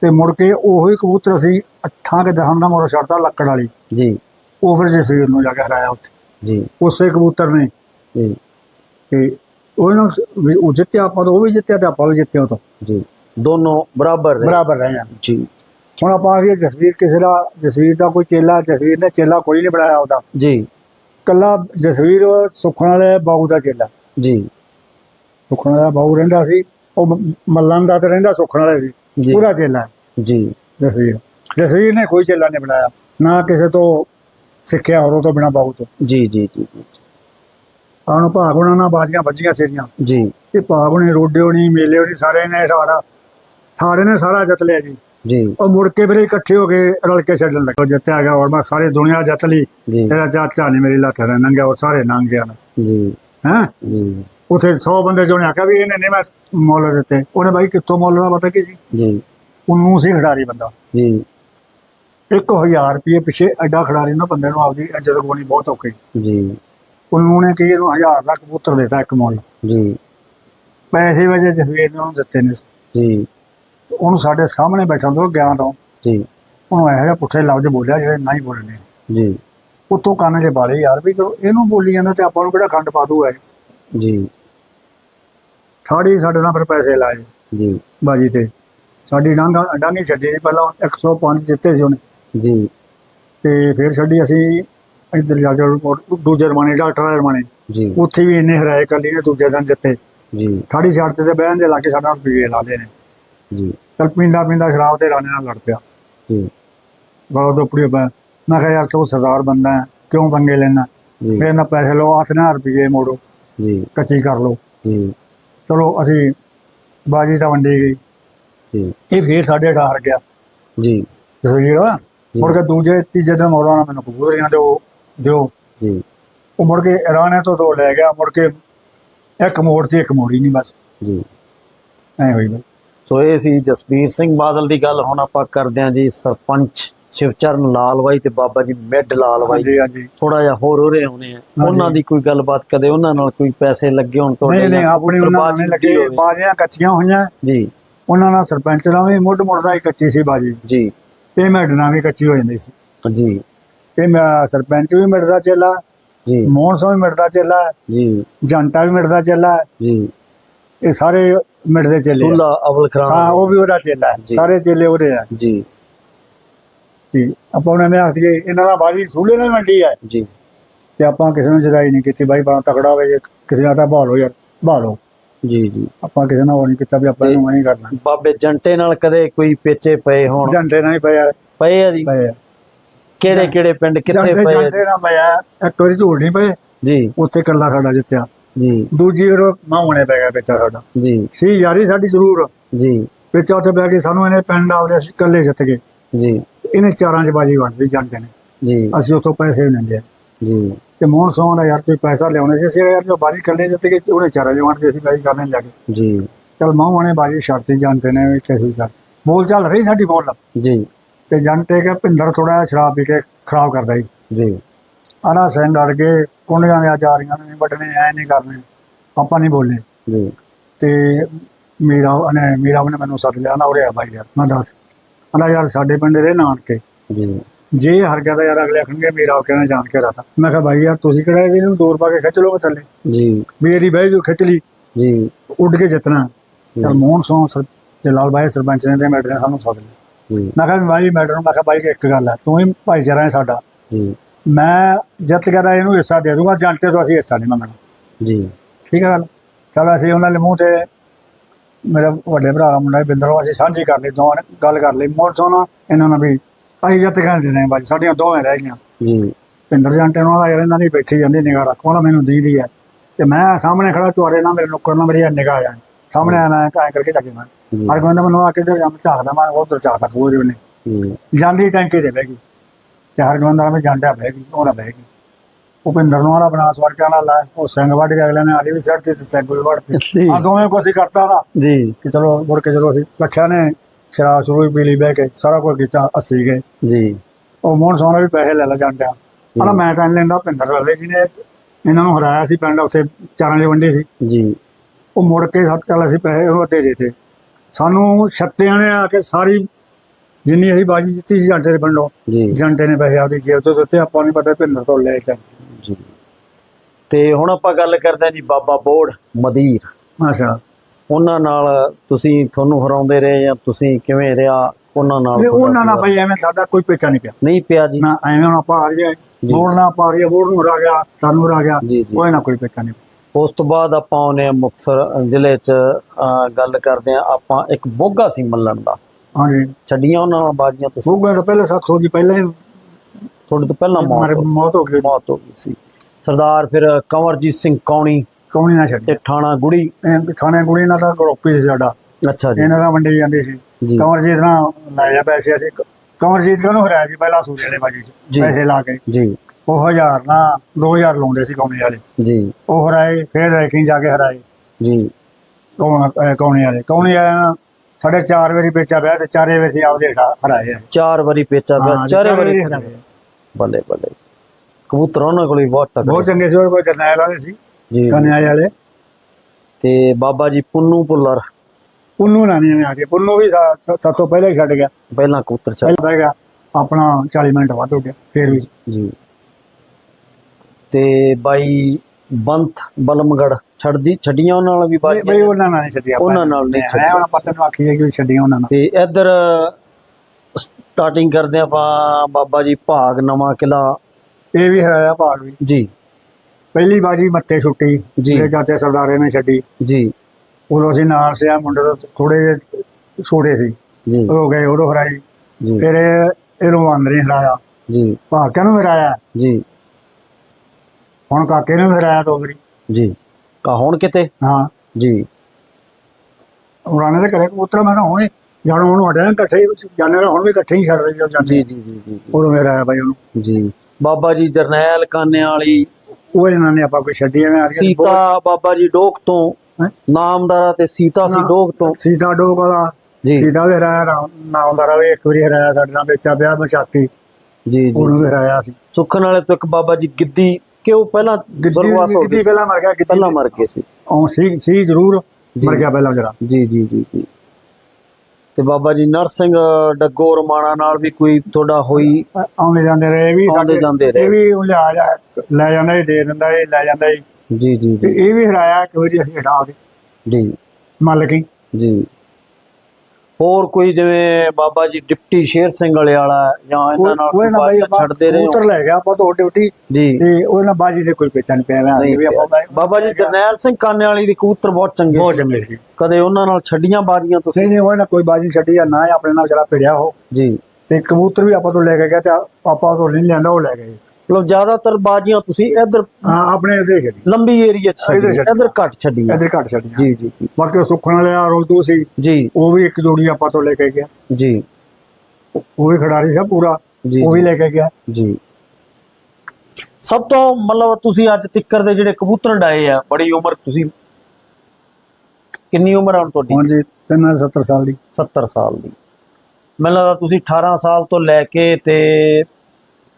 ਤੇ ਮੁੜ ਕੇ ਉਹੀ ਕਬੂਤਰ ਅਸੀਂ ਅੱਠਾਂ ਕੇ ਦਸਾਂ ਦਾ ਮੋੜ ਛੱਡਤਾ ਲੱਕੜ ਵਾਲੀ। ਜੀ। ਉਹ ਫਿਰ ਜਸਵੀਰ ਨੂੰ ਜਾ ਕੇ ਹਰਾਇਆ ਉੱਥੇ। ਜੀ। ਉਸੇ ਕਬੂਤਰ ਨੇ। ਜੀ। ਤੇ ਉਹ ਨਾ ਵੀ ਉਹ ਜਿੱਤਿਆ ਆਪਾਂ ਉਹ ਵੀ ਜਿੱਤਿਆ ਤੇ ਆਪਾਂ ਵੀ ਜਿੱਤਿਆ ਉਹ ਤੋਂ। ਜੀ। ਦੋਨੋਂ ਬਰਾਬਰ ਰਹੇ ਬਰਾਬਰ ਰਹੇ ਜੀ। ਹੁਣ ਆਪਾਂ ਆ ਗਏ ਜਸਵੀਰ ਕਿਸੇ ਦਾ ਜਸਵੀਰ ਦਾ ਕੋਈ ਚੇਲਾ ਜਸਵੀਰ ਨੇ ਚੇਲਾ ਕੋਈ ਨਹੀਂ ਬਣਾਇਆ ਉਹਦਾ। ਜੀ। ਕੱਲਾ ਜਸਵੀਰ ਸੁਖਣ ਵਾਲੇ ਬਾਬੂ ਦਾ ਚੇਲਾ। ਜੀ। ਸੁਖਣ ਵਾਲਾ ਬਾਬੂ ਰਹਿੰਦਾ ਸੀ ਉਹ ਮੱਲਾਂ ਦਾ ਤੇ ਰਹਿੰਦਾ ਸੁਖਣ ਵਾਲੇ ਸੀ ਪੂਰਾ ਚੇਲਾ ਜੀ। ਜਸਵੀਰ। ਜਸਵੀਰ ਨੇ ਕੋਈ ਚੇਲਾ ਨਹੀਂ ਬਣਾਇਆ। ਨਾ ਕਿਸੇ ਤੋਂ ਸਿੱਖਿਆ ਹੋਰੋਂ ਤੋਂ ਬਿਨਾ ਬਾਬੂ ਤੋਂ। ਜੀ ਜੀ ਜੀ ਜੀ। ਆਨੂੰ ਭਾਗ ਉਹਨਾਂ ਨਾਲ ਬਾਜੀਆਂ ਵੱਜੀਆਂ ਸੀਰੀਆਂ ਜੀ। ਇਹ ਭਾਗ ਨੇ ਰੋਡਿਓ ਨਹੀਂ ਮੇਲਿਓ ਨਹੀਂ ਸਾਰੇ ਨੇ ਸਾਰਾ ਥਾੜੇ ਨੇ ਸਾਰਾ ਜਿੱਤ ਲਿਆ ਜੀ। ਜੀ। ਉਹ ਮੁੜ ਕੇ ਫਿਰ ਇਕੱਠੇ ਹੋ ਕੇ ਰਲ ਕੇ ਛੱਡਣ ਲੱਗੇ। ਜਿੱਤਿਆ ਗਿਆ ਔਰ ਮੈਂ ਸਾਰੀ ਦੁਨੀਆ ਜਿੱਤ ਲਈ। ਤੇਰਾ ਚਾਚਾ ਨਹੀਂ ਮੇਰੀ ਲੱਤ ਨੇ ਨੰਗਿਆ ਉਹ ਸਾਰੇ ਨੰਗ ਗਿਆ ਜੀ। ਹੈ? ਜੀ। ਉਥੇ 100 ਬੰਦੇ ਜੋ ਨੇ ਆਖਿਆ ਵੀ ਇਹਨੇ ਨਹੀਂ ਮੈਂ ਮੁੱਲ ਦਿੱਤੇ। ਉਹਨੇ ਬਾਈ ਕਿੱਥੋਂ ਮੁੱਲ ਦਾ ਪਤਾ ਕੀ ਸੀ? ਜੀ। ਉਹਨੂੰ ਸੀ ਖਿਡਾਰੀ ਬੰਦਾ। ਜੀ। 1000 ਰੁਪਏ ਪਿੱਛੇ ਐਡਾ ਖਿਡਾਰੀ ਨਾ ਬੰਦੇ ਨੂੰ ਆਪਦੀ ਇੱਜ਼ਤ ਗਵਾਉਣੀ ਬਹੁਤ ਔਖੀ। ਜੀ। ਉਹਨੂੰ ਨੇ ਕੀ ਇਹਨੂੰ 1000 ਦਾ ਕਬੂਤਰ ਦਿੱਤਾ ਇੱਕ ਮੁੱਲ। ਜੀ। ਪੈਸੇ ਵਜੇ ਜਸਵੀਰ ਨੇ ਉਹਨੂੰ ਦਿੱਤੇ ਸੀ। ਜੀ। ਤੇ ਉਹਨੂੰ ਸਾਡੇ ਸਾਹਮਣੇ ਬੈਠਾ ਤੋਂ ਗਿਆ ਤੋਂ ਜੀ। ਉਹਨੂੰ ਇਹੋ ਜਿਹਾ ਪੁੱਠੇ ਲਫ਼ਜ਼ ਬੋਲਿਆ ਜਿਹੜੇ ਨਹੀਂ ਬੋਲਣੇ ਜੀ। ਉਤੋਂ ਕੰਨ 'ਚ ਬਾਲੇ ਯਾਰ ਵੀ ਕਰੋ ਇਹਨੂੰ ਬੋਲੀ ਜਾਂਦਾ ਤੇ ਆਪਾਂ ਨੂੰ ਕਿਹੜਾ ਖੰਡ ਪਾ ਦੂਗਾ ਜੀ। ਠਾੜੀ ਸਾਡੇ ਨਾਲ ਫਿਰ ਪੈਸੇ ਲਾਏ। ਜੀ। ਬਾਜੀ ਤੇ ਸਾਡੀ ਡਾਂਗਾ ਡਾਂਗੀ ਛੱਡੀ ਸੀ ਪਹਿਲਾਂ 105 ਜਿੱਤੇ ਸੀ ਉਹਨੇ। ਜੀ। ਤੇ ਫਿਰ ਛੱਡੀ ਅਸੀਂ ਇੱਧਰ ਜਾ ਕੇ ਦੂਜੇ ਰਮਾਣੇ ਡਾਕਟਰ ਰਮਾਣੇ ਜੀ। ਉੱਥੇ ਵੀ ਇੰਨੇ ਹਰਾਏ ਕੱਲੀ ਨੇ ਦੂਜੇ ਦਿਨ ਜਿੱਤੇ। ਜੀ। ਠਾੜੀ ਛੱਡ ਤੇ ਬਹਿਣ ਦੇ ਲਾਗੇ ਸਾਡਾ ਰੁਪਏ ਲਾਦੇ ਨੇ। ਜੀ। ਚਲ ਪੀਂਦਾ ਪੀਂਦਾ ਸ਼ਰਾਬ ਤੇ ਰਾਣੇ ਨਾਲ ਲੜ ਪਿਆ। ਜੀ। ਬਹੁਤ ਦੁਪੜੀ ਪਿਆ ਮੈਂ ਕਿਹਾ ਯਾਰ ਤੂੰ ਸਰਦਾਰ ਬੰਦਾ ਹੈ ਕਿਉਂ ਪੰਗੇ ਲੈਣਾ ਮੇਰੇ ਨਾਲ ਪੈਸੇ ਲਓ ਹੱਥ ਨਾਲ ਰੁਪਏ ਮੋੜੋ। ਜੀ। ਕੱਚੀ ਕਰ ਲਓ। ਜੀ। ਚਲੋ ਅਸੀਂ ਬਾਜੀ ਤਾਂ ਵੰਡੀ ਗਈ। ਜੀ। ਇਹ ਫੇਰ ਸਾਡੇ ਡਾਰ ਗਿਆ। ਜੀ। ਜਸਵੀਰ ਮੁੜ ਕੇ ਦੂਜੇ ਤੀਜੇ ਦਿਨ ਮੌਲਾਨਾ ਮੈਨੂੰ ਕਬੂਤਰੀਆਂ ਦਿਓ ਦਿਓ। ਜੀ। ਉਹ ਮੁੜ ਕੇ ਰਾਣੇ ਤੋਂ ਦੋ ਲੈ ਗਿਆ ਮੁੜ ਕੇ ਇੱਕ ਮੋੜ ਤੇ ਇੱਕ ਮੋੜੀ ਨਹੀਂ ਬਸ। ਜੀ। ਐ ਹੋਈ ਬਸ। ਸੋ ਇਹ ਸੀ ਜਸਬੀਰ ਸਿੰਘ ਬਾਦਲ ਦੀ ਗੱਲ। ਹੁਣ ਆਪਾਂ ਕਰਦੇ ਹਾਂ ਜੀ ਸਰਪੰਚ ਸ਼ਿਵਚਰਨ ਲਾਲਵਾਈ ਤੇ ਬਾਬਾ ਜੀ ਮਿੱਡ ਲਾਲਵਾਈ। ਹਾਂਜੀ ਹਾਂਜੀ। ਥੋੜਾ ਜਿਹਾ ਹੋਰ ਹੋਰੇ ਆਉਣੇ ਆ। ਉਹਨਾਂ ਦੀ ਕੋਈ ਗੱਲਬਾਤ ਕਦੇ ਉਹਨਾਂ ਨਾਲ ਕੋਈ ਪੈਸੇ ਲੱਗੇ ਹੋਣ ਤੁਹਾਡੇ ਨਹੀਂ ਨਹੀਂ ਜਾਂ ਆਪਣੀ ਉਹਨਾਂ ਨੇ ਲੱਗੇ। ਬਾਜ਼ੀਆਂ ਕੱਚੀਆਂ ਹੋਈਆਂ। ਜੀ। ਉਹਨਾਂ ਨਾਲ ਸਰਪੰਚ ਨਾਲ ਵੀ ਮੁੱਢ ਮੁੜਦਾ ਹੀ ਕੱਚੀ ਸੀ ਬਾਜੀ। ਜੀ। ਪੇਮੈਂਟ ਨਾਲ ਵੀ ਕੱਚੀ ਹੋ ਜਾਂਦੀ ਸੀ। ਜੀ। ਮੈਂ ਸਰਪੰਚ ਵੀ ਮਿਟਦਾ ਚੱਲਾ। ਜੀ। ਮੋਹਨ ਸਿੰਘ ਵੀ ਮਿਟਦਾ ਚੱਲਾ। ਜੀ। ਜੰਟਾ ਵੀ ਮਿਟਦਾ ਚੱਲਾ। ਜੀ। ਇਹ ਸਾਰੇ ਮਿਟਦੇ ਚੱਲੇ ਆ। ਸੁਲਾ ਅਵਲ ਹਾਂ ਉਹ ਵੀ ਉਹਦਾ ਚੇਲਾ ਹੈ। ਜੀ। ਸਾਰੇ ਚੇਲੇ ਉਹਦੇ ਆ। ਜੀ। ਤੇ ਆਪਾਂ ਉਹਨਾਂ ਨੇ ਆਖਦੀ ਇਹਨਾਂ ਦਾ ਬਾਜੀ ਸੂਲੇ ਨਾਲ ਮੰਡੀ ਹੈ ਜੀ। ਤੇ ਆਪਾਂ ਕਿਸੇ ਨੂੰ ਜਦਾਈ ਨਹੀਂ ਕੀਤੀ ਬਾਈ ਬੜਾ ਤਕੜਾ ਹੋਵੇ ਜੇ ਕਿਸੇ ਨਾਲ ਤਾਂ ਭਾਲੋ ਯਾਰ ਭਾਲੋ ਜੀ ਜੀ। ਆਪਾਂ ਕਿਸੇ ਨਾਲ ਉਹ ਨਹੀਂ ਕੀਤਾ ਵੀ ਆਪਾਂ ਇਹਨੂੰ ਨਹੀਂ ਕਰਨਾ। ਬਾਬੇ ਜੰਟੇ ਨਾਲ ਕਦੇ ਕੋਈ ਪੇਚੇ ਪਏ ਹੋਣ? ਜੰਟੇ ਨਾਲ ਹੀ ਪਿਆ ਪਏ ਆ ਜੀ? ਪਏ ਆ। ਕਿਹੜੇ ਕਿਹੜੇ ਪਿੰਡ ਕਿੱਥੇ ਪਏ ਆ? ਜੰਟੇ ਨਾਲ ਪਿਆ ਇੱਕ ਵਾਰੀ ਝੂੜ ਨਹੀਂ ਪਏ। ਜੀ। ਉੱਥੇ ਕੱਲਾ ਸਾਡਾ ਜਿੱਤਿਆ। ਜੀ। ਦੂਜੀ ਫਿਰ ਮਾਉਣੇ ਪੈ ਗਿਆ ਪੇਚਾ ਸਾਡਾ। ਜੀ। ਸੀ ਯਾਰੀ ਸਾਡੀ ਜ਼ਰੂਰ। ਜੀ। ਪੇਚਾ ਉੱਥੇ ਬੈ ਕੇ ਸਾਨੂੰ ਇਹਨੇ ਪਿੰਡ ਆਪਦੇ ਅਸੀਂ ਇਕੱਲੇ ਜਿੱਤ ਗਏ। ਜੀ। ਇਹਨੇ ਚਾਰਾਂ ਚ ਬਾਜੀ ਵੱਧਦੀ ਜਾਂਦੇ ਨੇ। ਜੀ। ਅਸੀਂ ਤੋਂ ਪੈਸੇ ਵੀ ਲੈਂਦੇ ਜੀ। ਤੇ ਮੋਹਨ ਸੋਹਣ ਦਾ ਯਾਰ ਕੋਈ ਪੈਸਾ ਲਿਆਉਣਾ ਸੀ ਅਸੀਂ ਯਾਰ ਜੋ ਬਾਜੀ ਇਕੱਲੇ ਜਿੱਤ ਗਏ ਉਹਨੇ ਚਾਰਾਂ ਚ ਵੰਡ ਕੇ ਅਸੀਂ ਬਾਜੀ ਕਰਨੇ ਲੱਗੇ। ਜੀ। ਚਲ ਮਾਉਣੇ ਬਾਜੀ ਛੱਡਤੀ ਜਾਂਦੇ ਨੇ ਵਿੱਚ ਅਸੀਂ ਕਰ ਬੋਲ ਚੱਲ ਰਹੀ ਸਾਡੀ ਬੋਲ। ਜੀ। ਤੇ ਜੰਟੇ ਕੇ ਭਿੰਦਰ ਥੋੜਾ ਸ਼ਰਾਬ ਪੀ ਕੇ ਖਰਾਬ ਕਰਦਾ ਸੀ। ਜੀ। ਆਨਾ ਸਿੰਘ ਅੜ ਕੇ ਕੁੰਡੀਆਂ ਦੇ ਆਚਾਰੀਆਂ ਨੇ ਵੱਢਣੇ ਐ ਨਹੀਂ ਕਰਨੇ। ਆਪਾਂ ਨਹੀਂ ਬੋਲੇ। ਜੀ। ਤੇ ਮੀਰਾ ਨੇ ਮੀਰਾ ਨੇ ਮੈਨੂੰ ਸੱਦ ਲਿਆ ਨਾ ਉਰੇ ਆ ਬਾਈ ਯਾਰ ਮੈਂ ਦੱਸ। ਆਂਦਾ ਯਾਰ ਸਾਡੇ ਪਿੰਡ ਦੇ ਨਾਨਕੇ। ਜੀ। ਜੇ ਹਰ ਗਿਆ ਤਾਂ ਯਾਰ ਅਗਲੇ ਆਖਣਗੇ ਮੇਰਾ ਕਹਿੰਦਾ ਜਾਣ ਕੇ ਰਾਤਾ। ਮੈਂ ਕਿਹਾ ਬਾਈ ਯਾਰ ਤੁਸੀਂ ਕਿਹੜਾ ਇਹਨੂੰ ਦੂਰ ਪਾ ਕੇ ਖਿੱਚ ਲੋਗੇ ਥੱਲੇ? ਜੀ। ਇਹਦੀ ਬਹਿ ਜੋ ਖਿੱਚ ਲਈ। ਜੀ। ਉੱਡ ਕੇ ਜਿੱਤਣਾ। ਚਲ। ਮੋਹਨ ਸੋਹ ਸਰ ਤੇ ਲਾਲ ਬਾਈ ਸਰਪੰਚ ਨੇ ਤੇ ਮੈਡਰ ਨੇ ਸਾਨੂੰ ਸੱਦ ਲਿਆ। ਮੈਂ ਕਿਹਾ ਬਾਈ ਮੈਡਰ ਨੂੰ ਮੈਂ ਕਿਹਾ ਬਾਈ ਇੱਕ ਗੱਲ ਹੈ ਤੂੰ ਹੀ ਭਾਈਚਾਰਾ ਹੈ ਸਾਡਾ। ਜੀ। ਮੈਂ ਜਿੱਤ ਗਿਆ ਤਾਂ ਇਹਨੂੰ ਹਿੱਸਾ ਦੇ ਦੂੰਗਾ ਜੰਟੇ ਤੋਂ ਅਸੀਂ ਹਿੱਸਾ ਨਹੀਂ ਮੰਗਣਾ। ਜੀ। ਠੀਕ ਹੈ ਗੱਲ? ਚਲ ਅਸੀਂ ਉਹਨਾਂ ਦੇ ਮੂੰਹ ਤੇ ਮੇਰਾ ਵੱਡੇ ਭਰਾ ਦਾ ਮੁੰਡਾ ਬਿੰਦਰੋਂ ਅਸੀਂ ਸਾਂਝੀ ਕਰ ਲਈ ਦੋਵਾਂ ਨੇ ਗੱਲ ਕਰ ਲਈ। ਮੋਰ ਸੋਨਾ ਇਹਨਾਂ ਨਾਲ ਵੀ ਅਸੀਂ ਜਿੱਤ ਗਏ ਦੇ ਨੇ ਬਾਜੀ ਸਾਡੀਆਂ ਦੋਵੇਂ ਰਹਿ ਗਈਆਂ। ਜੀ। ਪਿੰਦਰ ਜੰਟੇ ਨੂੰ ਆਦਾ ਯਾਰ ਇਹਨਾਂ ਦੀ ਬੈਠੀ ਜਾਂਦੀ ਨਿਗਾਹ ਰੱਖੋ ਨਾ ਮੈਨੂੰ ਦੀਦੀ ਹੈ। ਤੇ ਮੈਂ ਸਾਹਮਣੇ ਖੜਾ ਤੁਹਾਡੇ ਨਾਲ ਮੇਰੇ ਨੁੱਕਰ ਨਾਲ ਮੇਰੀ ਨਿਗਾਹ ਆ। ਸਾਹਮਣੇ ਆਣਾ ਐਂ ਕਰਕੇ ਚੱਕੇ ਮੈਂ ਜੀ। ਹਰ ਕੋਈ ਮੈਨੂੰ ਆ ਕਿੱਧਰ ਜਾਂ ਝਾਕਦਾ ਮੈਂ ਉਧਰ ਝਾਕਦਾ ਕੋਈ ਵੀ ਨਹੀਂ। ਜੀ। ਜਾਂਦੀ ਟੈਂਕੀ ਤੇ ਬਹਿ ਗਈ। ਤੇ ਹਰ ਗੋਂਦਾ ਵਿੱਚ ਜਾਂਡਾ ਬਹਿ ਗਈ ਉਹ ਨਾ ਬਹਿ ਗਈ। ਉਪਿੰਦਰ ਨੂੰ ਵਾਲਾ ਬਣਾ ਸਵਰ ਕੇ ਲਾ ਉਹ ਸਿੰਘ ਵੱਢ ਕੇ ਅਗਲੇ ਨੇ ਆਲੀ ਵੀ ਛੱਡਤੀ ਤੇ ਸਿੰਘ ਵੀ ਵੱਢਤੀ ਜੀ। ਆ ਦੋਵੇਂ ਹੀ ਕਰਤਾ ਨਾ। ਜੀ। ਕਿ ਚਲੋ ਮੁੜ ਕੇ ਜਦੋਂ ਅਸੀਂ ਇਕੱਠਿਆਂ ਨੇ ਸ਼ਰਾਬ ਸ਼ੁਰੂ ਵੀ ਪੀ ਲਈ ਬਹਿ ਕੇ ਸਾਰਾ ਕੁਝ ਕੀਤਾ ਹੱਸੀ ਗਏ। ਜੀ। ਉਹ ਮੋਹਨ ਸੋਨਾ ਵੀ ਪੈਸੇ ਲੈ ਲੈ ਜਾਂਦਿਆ। ਆਲਾ ਮੈਂ ਤਾਂ ਲੈਂਦਾ ਭਿੰਦਰ ਲੱਲੇ ਜੀ ਨੇ। ਇਹਨਾਂ ਨੂੰ ਹਰਾਇਆ ਸੀ ਪਿੰਡ ਉੱਥੇ ਚਾਰਾਂ ਦੇ ਵੰਡੇ ਸੀ। ਜੀ। ਉਹ ਮੁੜ ਕੇ ਸੱਤ ਚੱਲ ਅਸੀਂ ਪੈਸੇ ਉਹਨੂੰ ਅੱਧੇ ਦੇਤੇ। ਸਾਨੂੰ ਛੱਤਿਆਂ ਨੇ ਆ ਕੇ ਸਾਰੀ ਜਿੰਨੀ ਅਸੀਂ ਬਾਜੀ ਜਿੱਤੀ ਸੀ ਜੰਟੇ ਦੇ ਪਿੰਡੋਂ ਜੀ। ਜੰਟੇ ਨੇ ਪੈਸੇ ਆਪਦੀ ਜੇਬ ਤੋਂ ਦਿੱਤੇ ਆਪਾਂ ਨਹੀਂ ਪਤਾ ਭਿੰਦਰ ਤੋਂ ਲੈ ਜੀ। ਤੇ ਹੁਣ ਆਪਾਂ ਗੱਲ ਕਰਦੇ ਹਾਂ ਜੀ ਬਾਬਾ ਬੋੜ ਮਦੀਰ। ਅੱਛਾ। ਉਹਨਾਂ ਨਾਲ ਤੁਸੀਂ ਤੁਹਾਨੂੰ ਹਰਾਉਂਦੇ ਰਹੇ ਜਾਂ ਤੁਸੀਂ ਕਿਵੇਂ ਰਿਹਾ? ਉਹਨਾਂ ਨਾਲ ਨਹੀਂ ਉਹਨਾਂ ਨਾਲ? ਬਈ ਐਵੇਂ ਸਾਡਾ ਕੋਈ ਪੇਚਾ ਨਹੀਂ ਪਿਆ। ਨਹੀਂ ਪਿਆ ਜੀ। ਨਾ ਐਵੇਂ ਹੁਣ ਆਪਾਂ ਆ ਗਏ ਜੀ। ਬੋੜ ਨਾ ਪਾ ਰਹੀ ਬੋੜ ਨੂੰ ਹਰਾ ਗਿਆ ਸਾਨੂੰ ਹਰਾ ਗਿਆ ਜੀ ਜੀ। ਉਹ ਨਾ ਕੋਈ ਪੇਚਾ ਨਹੀਂ ਉਸ ਤੋਂ ਬਾਅਦ ਆਪਾਂ ਆਉਨੇ ਆ ਮੁਕਤਸਰ ਜ਼ਿਲ੍ਹੇ 'ਚ ਅਹ, ਗੱਲ ਕਰਦੇ ਆ ਆਪਾਂ ਇੱਕ ਬੋਗਾ ਸੀ ਮੱਲਣ ਦਾ। ਹਾਂਜੀ। ਛੱਡੀਆਂ ਉਹਨਾਂ ਨਾਲ ਬਾਜੀਆਂ ਤੁਸੀਂ? ਉਹ ਤਾਂ ਪਹਿਲੇ ਸੱਤ ਸੌ ਦੀ ਪਹਿਲਾਂ ਹੀ ਤੁਹਾਡੇ ਤੋਂ ਪਹਿਲਾਂ ਮਾਰੇ ਮੌਤ ਮੌਤ ਹੋ ਗਈ। ਮੌਤ ਹੋ ਗਈ ਸੀ। ਸਰਦਾਰ ਫਿਰ ਕੰਵਰਜੀਤ ਸਿੰਘ ਕੌਣੀ ਕੌਣੀ ਨਾ ਛੱਡੀ ਤੇ ਠਾਣਾ ਗੁੜੀ? ਇਹ ਥਾਣੇ ਗੁੜੀ ਨਾਲ ਤਾਂ ਗਰੋਪੀ ਸੀ ਸਾਡਾ। ਅੱਛਾ ਜੀ। ਇਹਨਾਂ ਦਾ ਵੰਡੀ ਜਾਂਦੀ ਸੀ। ਜੀ। ਕੰਵਰਜੀਤ ਨਾਲ ਲਾਇਆ ਪੈਸੇ ਅਸੀਂ। ਕੰਵਰਜੀਤ ਕਨੂੰ ਹਰਾਇਆ ਸੀ ਪਹਿਲਾਂ ਸੂਰੇ ਵਾਲੇ ਬਾਜੀ 'ਚ। ਜੀ। ਪੈਸੇ ਲਾ ਕੇ। ਜੀ। ਉਹ ਹਜ਼ਾਰ ਨਾ 2000 ਲਾਉਂਦੇ ਸੀ ਕੌਣੀ ਵਾਲੇ। ਜੀ। ਉਹ ਹਰਾਏ ਫਿਰ ਰੈਕਿੰਗ ਜਾ ਕੇ ਹਰਾਏ। ਜੀ। ਕੌਣ ਅਹ ਕੌਣੀ ਵਾਲੇ। ਕੌਣੀ ਵਾਲੇ ਨਾਲ ਸਾਡੇ ਚਾਰ ਵਾਰੀ ਪੇਚਾ ਪਿਆ ਤੇ ਚਾਰੇ ਵਾਰੀ ਆਪਦੇ ਹਰਾ- ਹਰਾਏ ਆ। ਚਾਰ ਵਾਰੀ ਪੇਚਾ ਪਿਆ ਹਾਂ, ਚਾਰੇ ਵਾਰੀ ਹਰਾਏ ਆ। ਬੱਲੇ ਬੱਲੇ। ਕਬੂਤਰ ਉਹਨਾਂ ਕੋਲ ਬਹੁਤ ਤਕੜੇ ਬਹੁਤ ਚੰਗੇ ਸੀ ਉਹ ਕੋਈ ਜਰਨੈਲ ਵਾਲੇ ਸੀ ਜੀ ਕਨਿਆ ਵਾਲੇ। ਤੇ ਬਾਬਾ ਜੀ ਪੁੰਨੂ ਪੁੱਲਰ। ਪੁੰਨੂ ਨਾ ਨਹੀਂ ਆ ਗਏ ਪੁੰਨੂ ਵੀ ਸਾ- ਸਾ ਤੋਂ ਪਹਿਲਾਂ ਹੀ ਛੱਡ ਗਿਆ। ਪਹਿਲਾਂ ਕਬੂਤਰ ਚੱਲ ਪਹਿਲਾਂ ਬਹਿ ਗਿਆ ਆਪਣਾ 40 ਮਿੰਟ ਵੱਧ ਹੋ ਗਿਆ ਫਿਰ ਵੀ। ਜੀ। ਤੇ ਬਾਈ ਬੰਤ ਬਲਮਗੜ ਛੱਡਦੀ ਛੱਡੀਆਂ ਉਹਨਾਂ ਨਾਲ ਵੀ ਬਈ ਬਾਜੀ ਉਹਨਾਂ ਨਾਲ ਨਹੀਂ ਛੱਡਿਆ ਉਹਨਾਂ ਨਾਲ ਨਹੀਂ ਛੱਡਿਆ ਹੁਣ ਪਤਾ ਨੂੰ ਆਖੀ ਕਿ ਛੱਡੀਆਂ ਉਹਨਾਂ ਨਾਲ। ਤੇ ਇੱਧਰ ਸਟਾਰਟਿੰਗ ਕਰਦੇ ਆਪਾਂ ਬਾਬਾ ਜੀ ਭਾਗ ਨਵਾਂ ਕਿਲਾ ਇਹ ਵੀ ਹਰਾਇਆ ਭਾਗ ਵੀ। ਜੀ। ਪਹਿਲੀ ਬਾਜੀ ਮੱਤੇ ਛੁੱਟੀ ਜੀ। ਮੇਰੇ ਚਾਚੇ ਸਰਦਾਰੇ ਨੇ ਛੱਡੀ। ਜੀ। ਉਦੋਂ ਅਸੀਂ ਨਾਲ ਸਿਆ ਮੁੰਡੇ ਤੋਂ ਥੋੜੇ ਜਿਹੇ ਛੋਟੇ ਸੀ। ਜੀ। ਉਹ ਗਏ ਉਦੋਂ ਹਰਾਈ। ਜੀ। ਫਿਰ ਇਹ- ਇਹਨੂੰ ਅੰਦਰ ਹੀ ਹਰਾਇਆ। ਜੀ। ਭਾਰਕਾਂ ਨੂੰ ਹਰਾਇਆ? ਜੀ। ਹੁਣ ਕਾਕੇ ਨੂੰ ਵੀ ਹਰਾਇਆ ਦੋ ਵਾਰੀ। ਜੀ। ਕਾ ਹੁਣ ਕਿਤੇ? ਹਾਂ। ਜੀ। ਉਰਾਣੇ ਦੇ ਘਰੇ ਕਬੂਤਰ ਮੈਂ ਤਾਂ ਹੁਣੇ ਜਾਣ ਹੁਣ ਹਟਿਆ ਇਕੱਠੇ ਜਾਣੇ ਹੁਣ ਵੀ ਇਕੱਠੇ ਹੀ ਛੱਡਦੇ ਜਦੋਂ ਜਾਂਦੇ ਜੀ ਜੀ ਜੀ ਉਦੋਂ ਮੇਰਾ ਆਇਆ ਬਾਈ ਉਹਨੂੰ। ਜੀ। ਬਾਬਾ ਜੀ ਜਰਨੈਲ ਕਾਨੇ ਵਾਲੀ। ਉਹ ਇਹਨਾਂ ਨੇ ਆਪਾਂ ਕੋਈ ਛੱਡੀ ਐਵੇਂ ਆ ਰਹੀ ਸੀਤਾ ਬਾਬਾ ਜੀ ਡੋਕ ਤੋਂ? ਨਾਮਦਾਰਾ ਤੇ ਸੀਤਾ ਸੀ। ਡੋਕ ਤੋਂ। ਸੀਤਾ ਡੋਗ ਵਾਲਾ। ਜੀ। ਸੀਤਾ ਵੀ ਹਰਾਇਆ ਨਾ- ਨਾਮ ਦਾ ਰਵੇ ਇੱਕ ਵਾਰੀ ਹਰਾਇਆ ਸਾਡੇ ਨਾਲ ਵੇਚਾ ਪਿਆ ਮਚਾਕੀ। ਜੀ ਜੀ। ਉਹਨੂੰ ਵੀ ਹਰਾਇਆ ਸੀ। ਸੁੱਖਣ ਵਾਲੇ ਤੋਂ ਇੱਕ ਬਾਬਾ ਜੀ ਗਿੱਦੀ ਕਿਉਂ ਪਹਿਲਾਂ ਗਿੱਦੀ ਸੁਰਗਵਾਸ ਹੋ ਪਹਿਲਾਂ ਮਰ ਗਿਆ ਗਿੱਦੀ ਪਹਿਲਾਂ ਮਰ ਗਏ ਸੀ। ਉਹ ਸੀ ਸੀ ਜ਼ਰੂਰ। ਮਰ ਗਿਆ ਪਹਿਲਾਂ ਜਰਾ। ਜੀ ਜੀ ਜੀ ਜੀ। ਤੇ ਬਾਬਾ ਜੀ ਨਰਸਿੰਘ ਡੱਗੋ ਰਮਾਣਾ ਨਾਲ ਵੀ ਕੋਈ ਤੁਹਾਡਾ ਹੋਈ? ਆਉਂਦੇ ਜਾਂਦੇ ਰਹੇ ਵੀ ਸਾਡੇ ਜਾਂਦੇ ਰਹੇ। ਇਹ ਵੀ ਉਹ ਲਿਆ ਜਾ ਲੈ ਜਾਂਦਾ ਇਹ ਦੇ ਦਿੰਦਾ ਇਹ ਲੈ ਜਾਂਦਾ ਜੀ ਜੀ ਇਹ ਵੀ ਹਰਾਇਆ ਵਾਰੀ ਅਸੀਂ ਹਟਾ ਕੇ। ਜੀ। ਮੰਨ ਲਕੀ ਜੀ। ਹੋਰ ਕੋਈ ਜਿਵੇਂ ਬਾਬਾ ਜੀ ਡਿਪਟੀ ਸ਼ੇਰ ਸਿੰਘ ਵਾਲੇ ਵਾਲਾ ਜਾਂ ਇਹਨਾਂ ਨਾਲ ਨਾ ਬਾਈ ਛੱਡਦੇ ਰਹੇ ਹੋ? ਲੈ ਗਿਆ ਆਪਾਂ ਤੋਂ ਡਿਊਟੀ ਜੀ। ਤੇ ਉਹ ਨਾ ਬਾਜੀ ਦੇ ਕੋਈ ਨਹੀਂ ਪਿਆ ਨਹੀਂ ਵੀ ਆਪਾਂ ਬਾਈ- ਬਾਬਾ ਜੀ ਜਰਨੈਲ ਸਿੰਘ ਕਾਨੇ ਵਾਲੀ ਦੇ ਕਬੂਤਰ ਬਹੁਤ ਚੰਗੇ ਬਹੁਤ ਚੰਗੇ ਸੀ। ਕਦੇ ਉਹਨਾਂ ਨਾਲ ਛੱਡੀਆਂ ਬਾਜ਼ੀਆਂ ਤੁਸੀਂ? ਨਹੀਂ ਨਹੀਂ ਉਹ ਨਾ ਕੋਈ ਬਾਜੀ ਛੱਡੀ ਨਾ ਹੀ ਆਪਣੇ ਨਾਲ ਜਰਾ ਭਿੜਿਆ ਉਹ। ਜੀ। ਤੇ ਕਬੂਤਰ ਵੀ ਆਪਾਂ ਤੋਂ ਲੈ ਕੇ ਗਿਆ ਤੇ ਆਪਾਂ ਤੋਂ ਨਹੀਂ ਲੈਂਦਾ ਉਹ ਲੈ ਗਏ। ਮਤਲਬ ਜ਼ਿਆਦਾਤਰ ਬਾਜੀਆਂ ਤੁਸੀਂ ਇੱਧਰ ਹਾਂ ਆਪਣੇ ਇਹਦੇ ਛੱਡੀ ਲੰਬੀ ਏਰੀਆ 'ਚ ਇੱਧਰ ਛੱਡੀ ਛੱਡੀ। ਇੱਧਰ ਘੱਟ ਛੱਡੀ। ਇੱਧਰ ਘੱਟ ਛੱਡੀਆਂ। ਜੀ ਜੀ ਬਾਕੀ ਸੁੱਖਣ ਵਾਲਿਆ ਰੋਲਦੂ ਸੀ ਜੀ। ਉਹ ਵੀ ਇੱਕ ਜੋੜੀ ਆਪਾਂ ਤੋਂ ਲੈ ਕੇ ਗਿਆ। ਜੀ। ਉਹ ਵੀ ਖਿਡਾਰੀ ਸੀ ਪੂਰਾ ਉਹ ਵੀ ਲੈ ਕੇ ਗਿਆ। ਜੀ। ਸਭ ਤੋਂ ਮਤਲਬ ਤੁਸੀਂ ਅੱਜ ਤਿੱਕਰ ਦੇ ਜਿਹੜੇ ਕਬੂਤਰ ਡਾਏ ਆ ਬੜੀ ਉਮਰ ਤੁਸੀਂ ਕਿੰਨੀ ਉਮਰ ਆ ਤੁਹਾਡੀ? ਹੁਣ ਜੀ ਤਿੰਨ 70 ਸਾਲ ਦੀ। 70 ਸਾਲ ਦੀ। ਮੈਨੂੰ ਲੱਗਦਾ ਤੁਸੀਂ 18 ਸਾਲ ਤੋਂ ਲੈ ਕੇ ਤੇ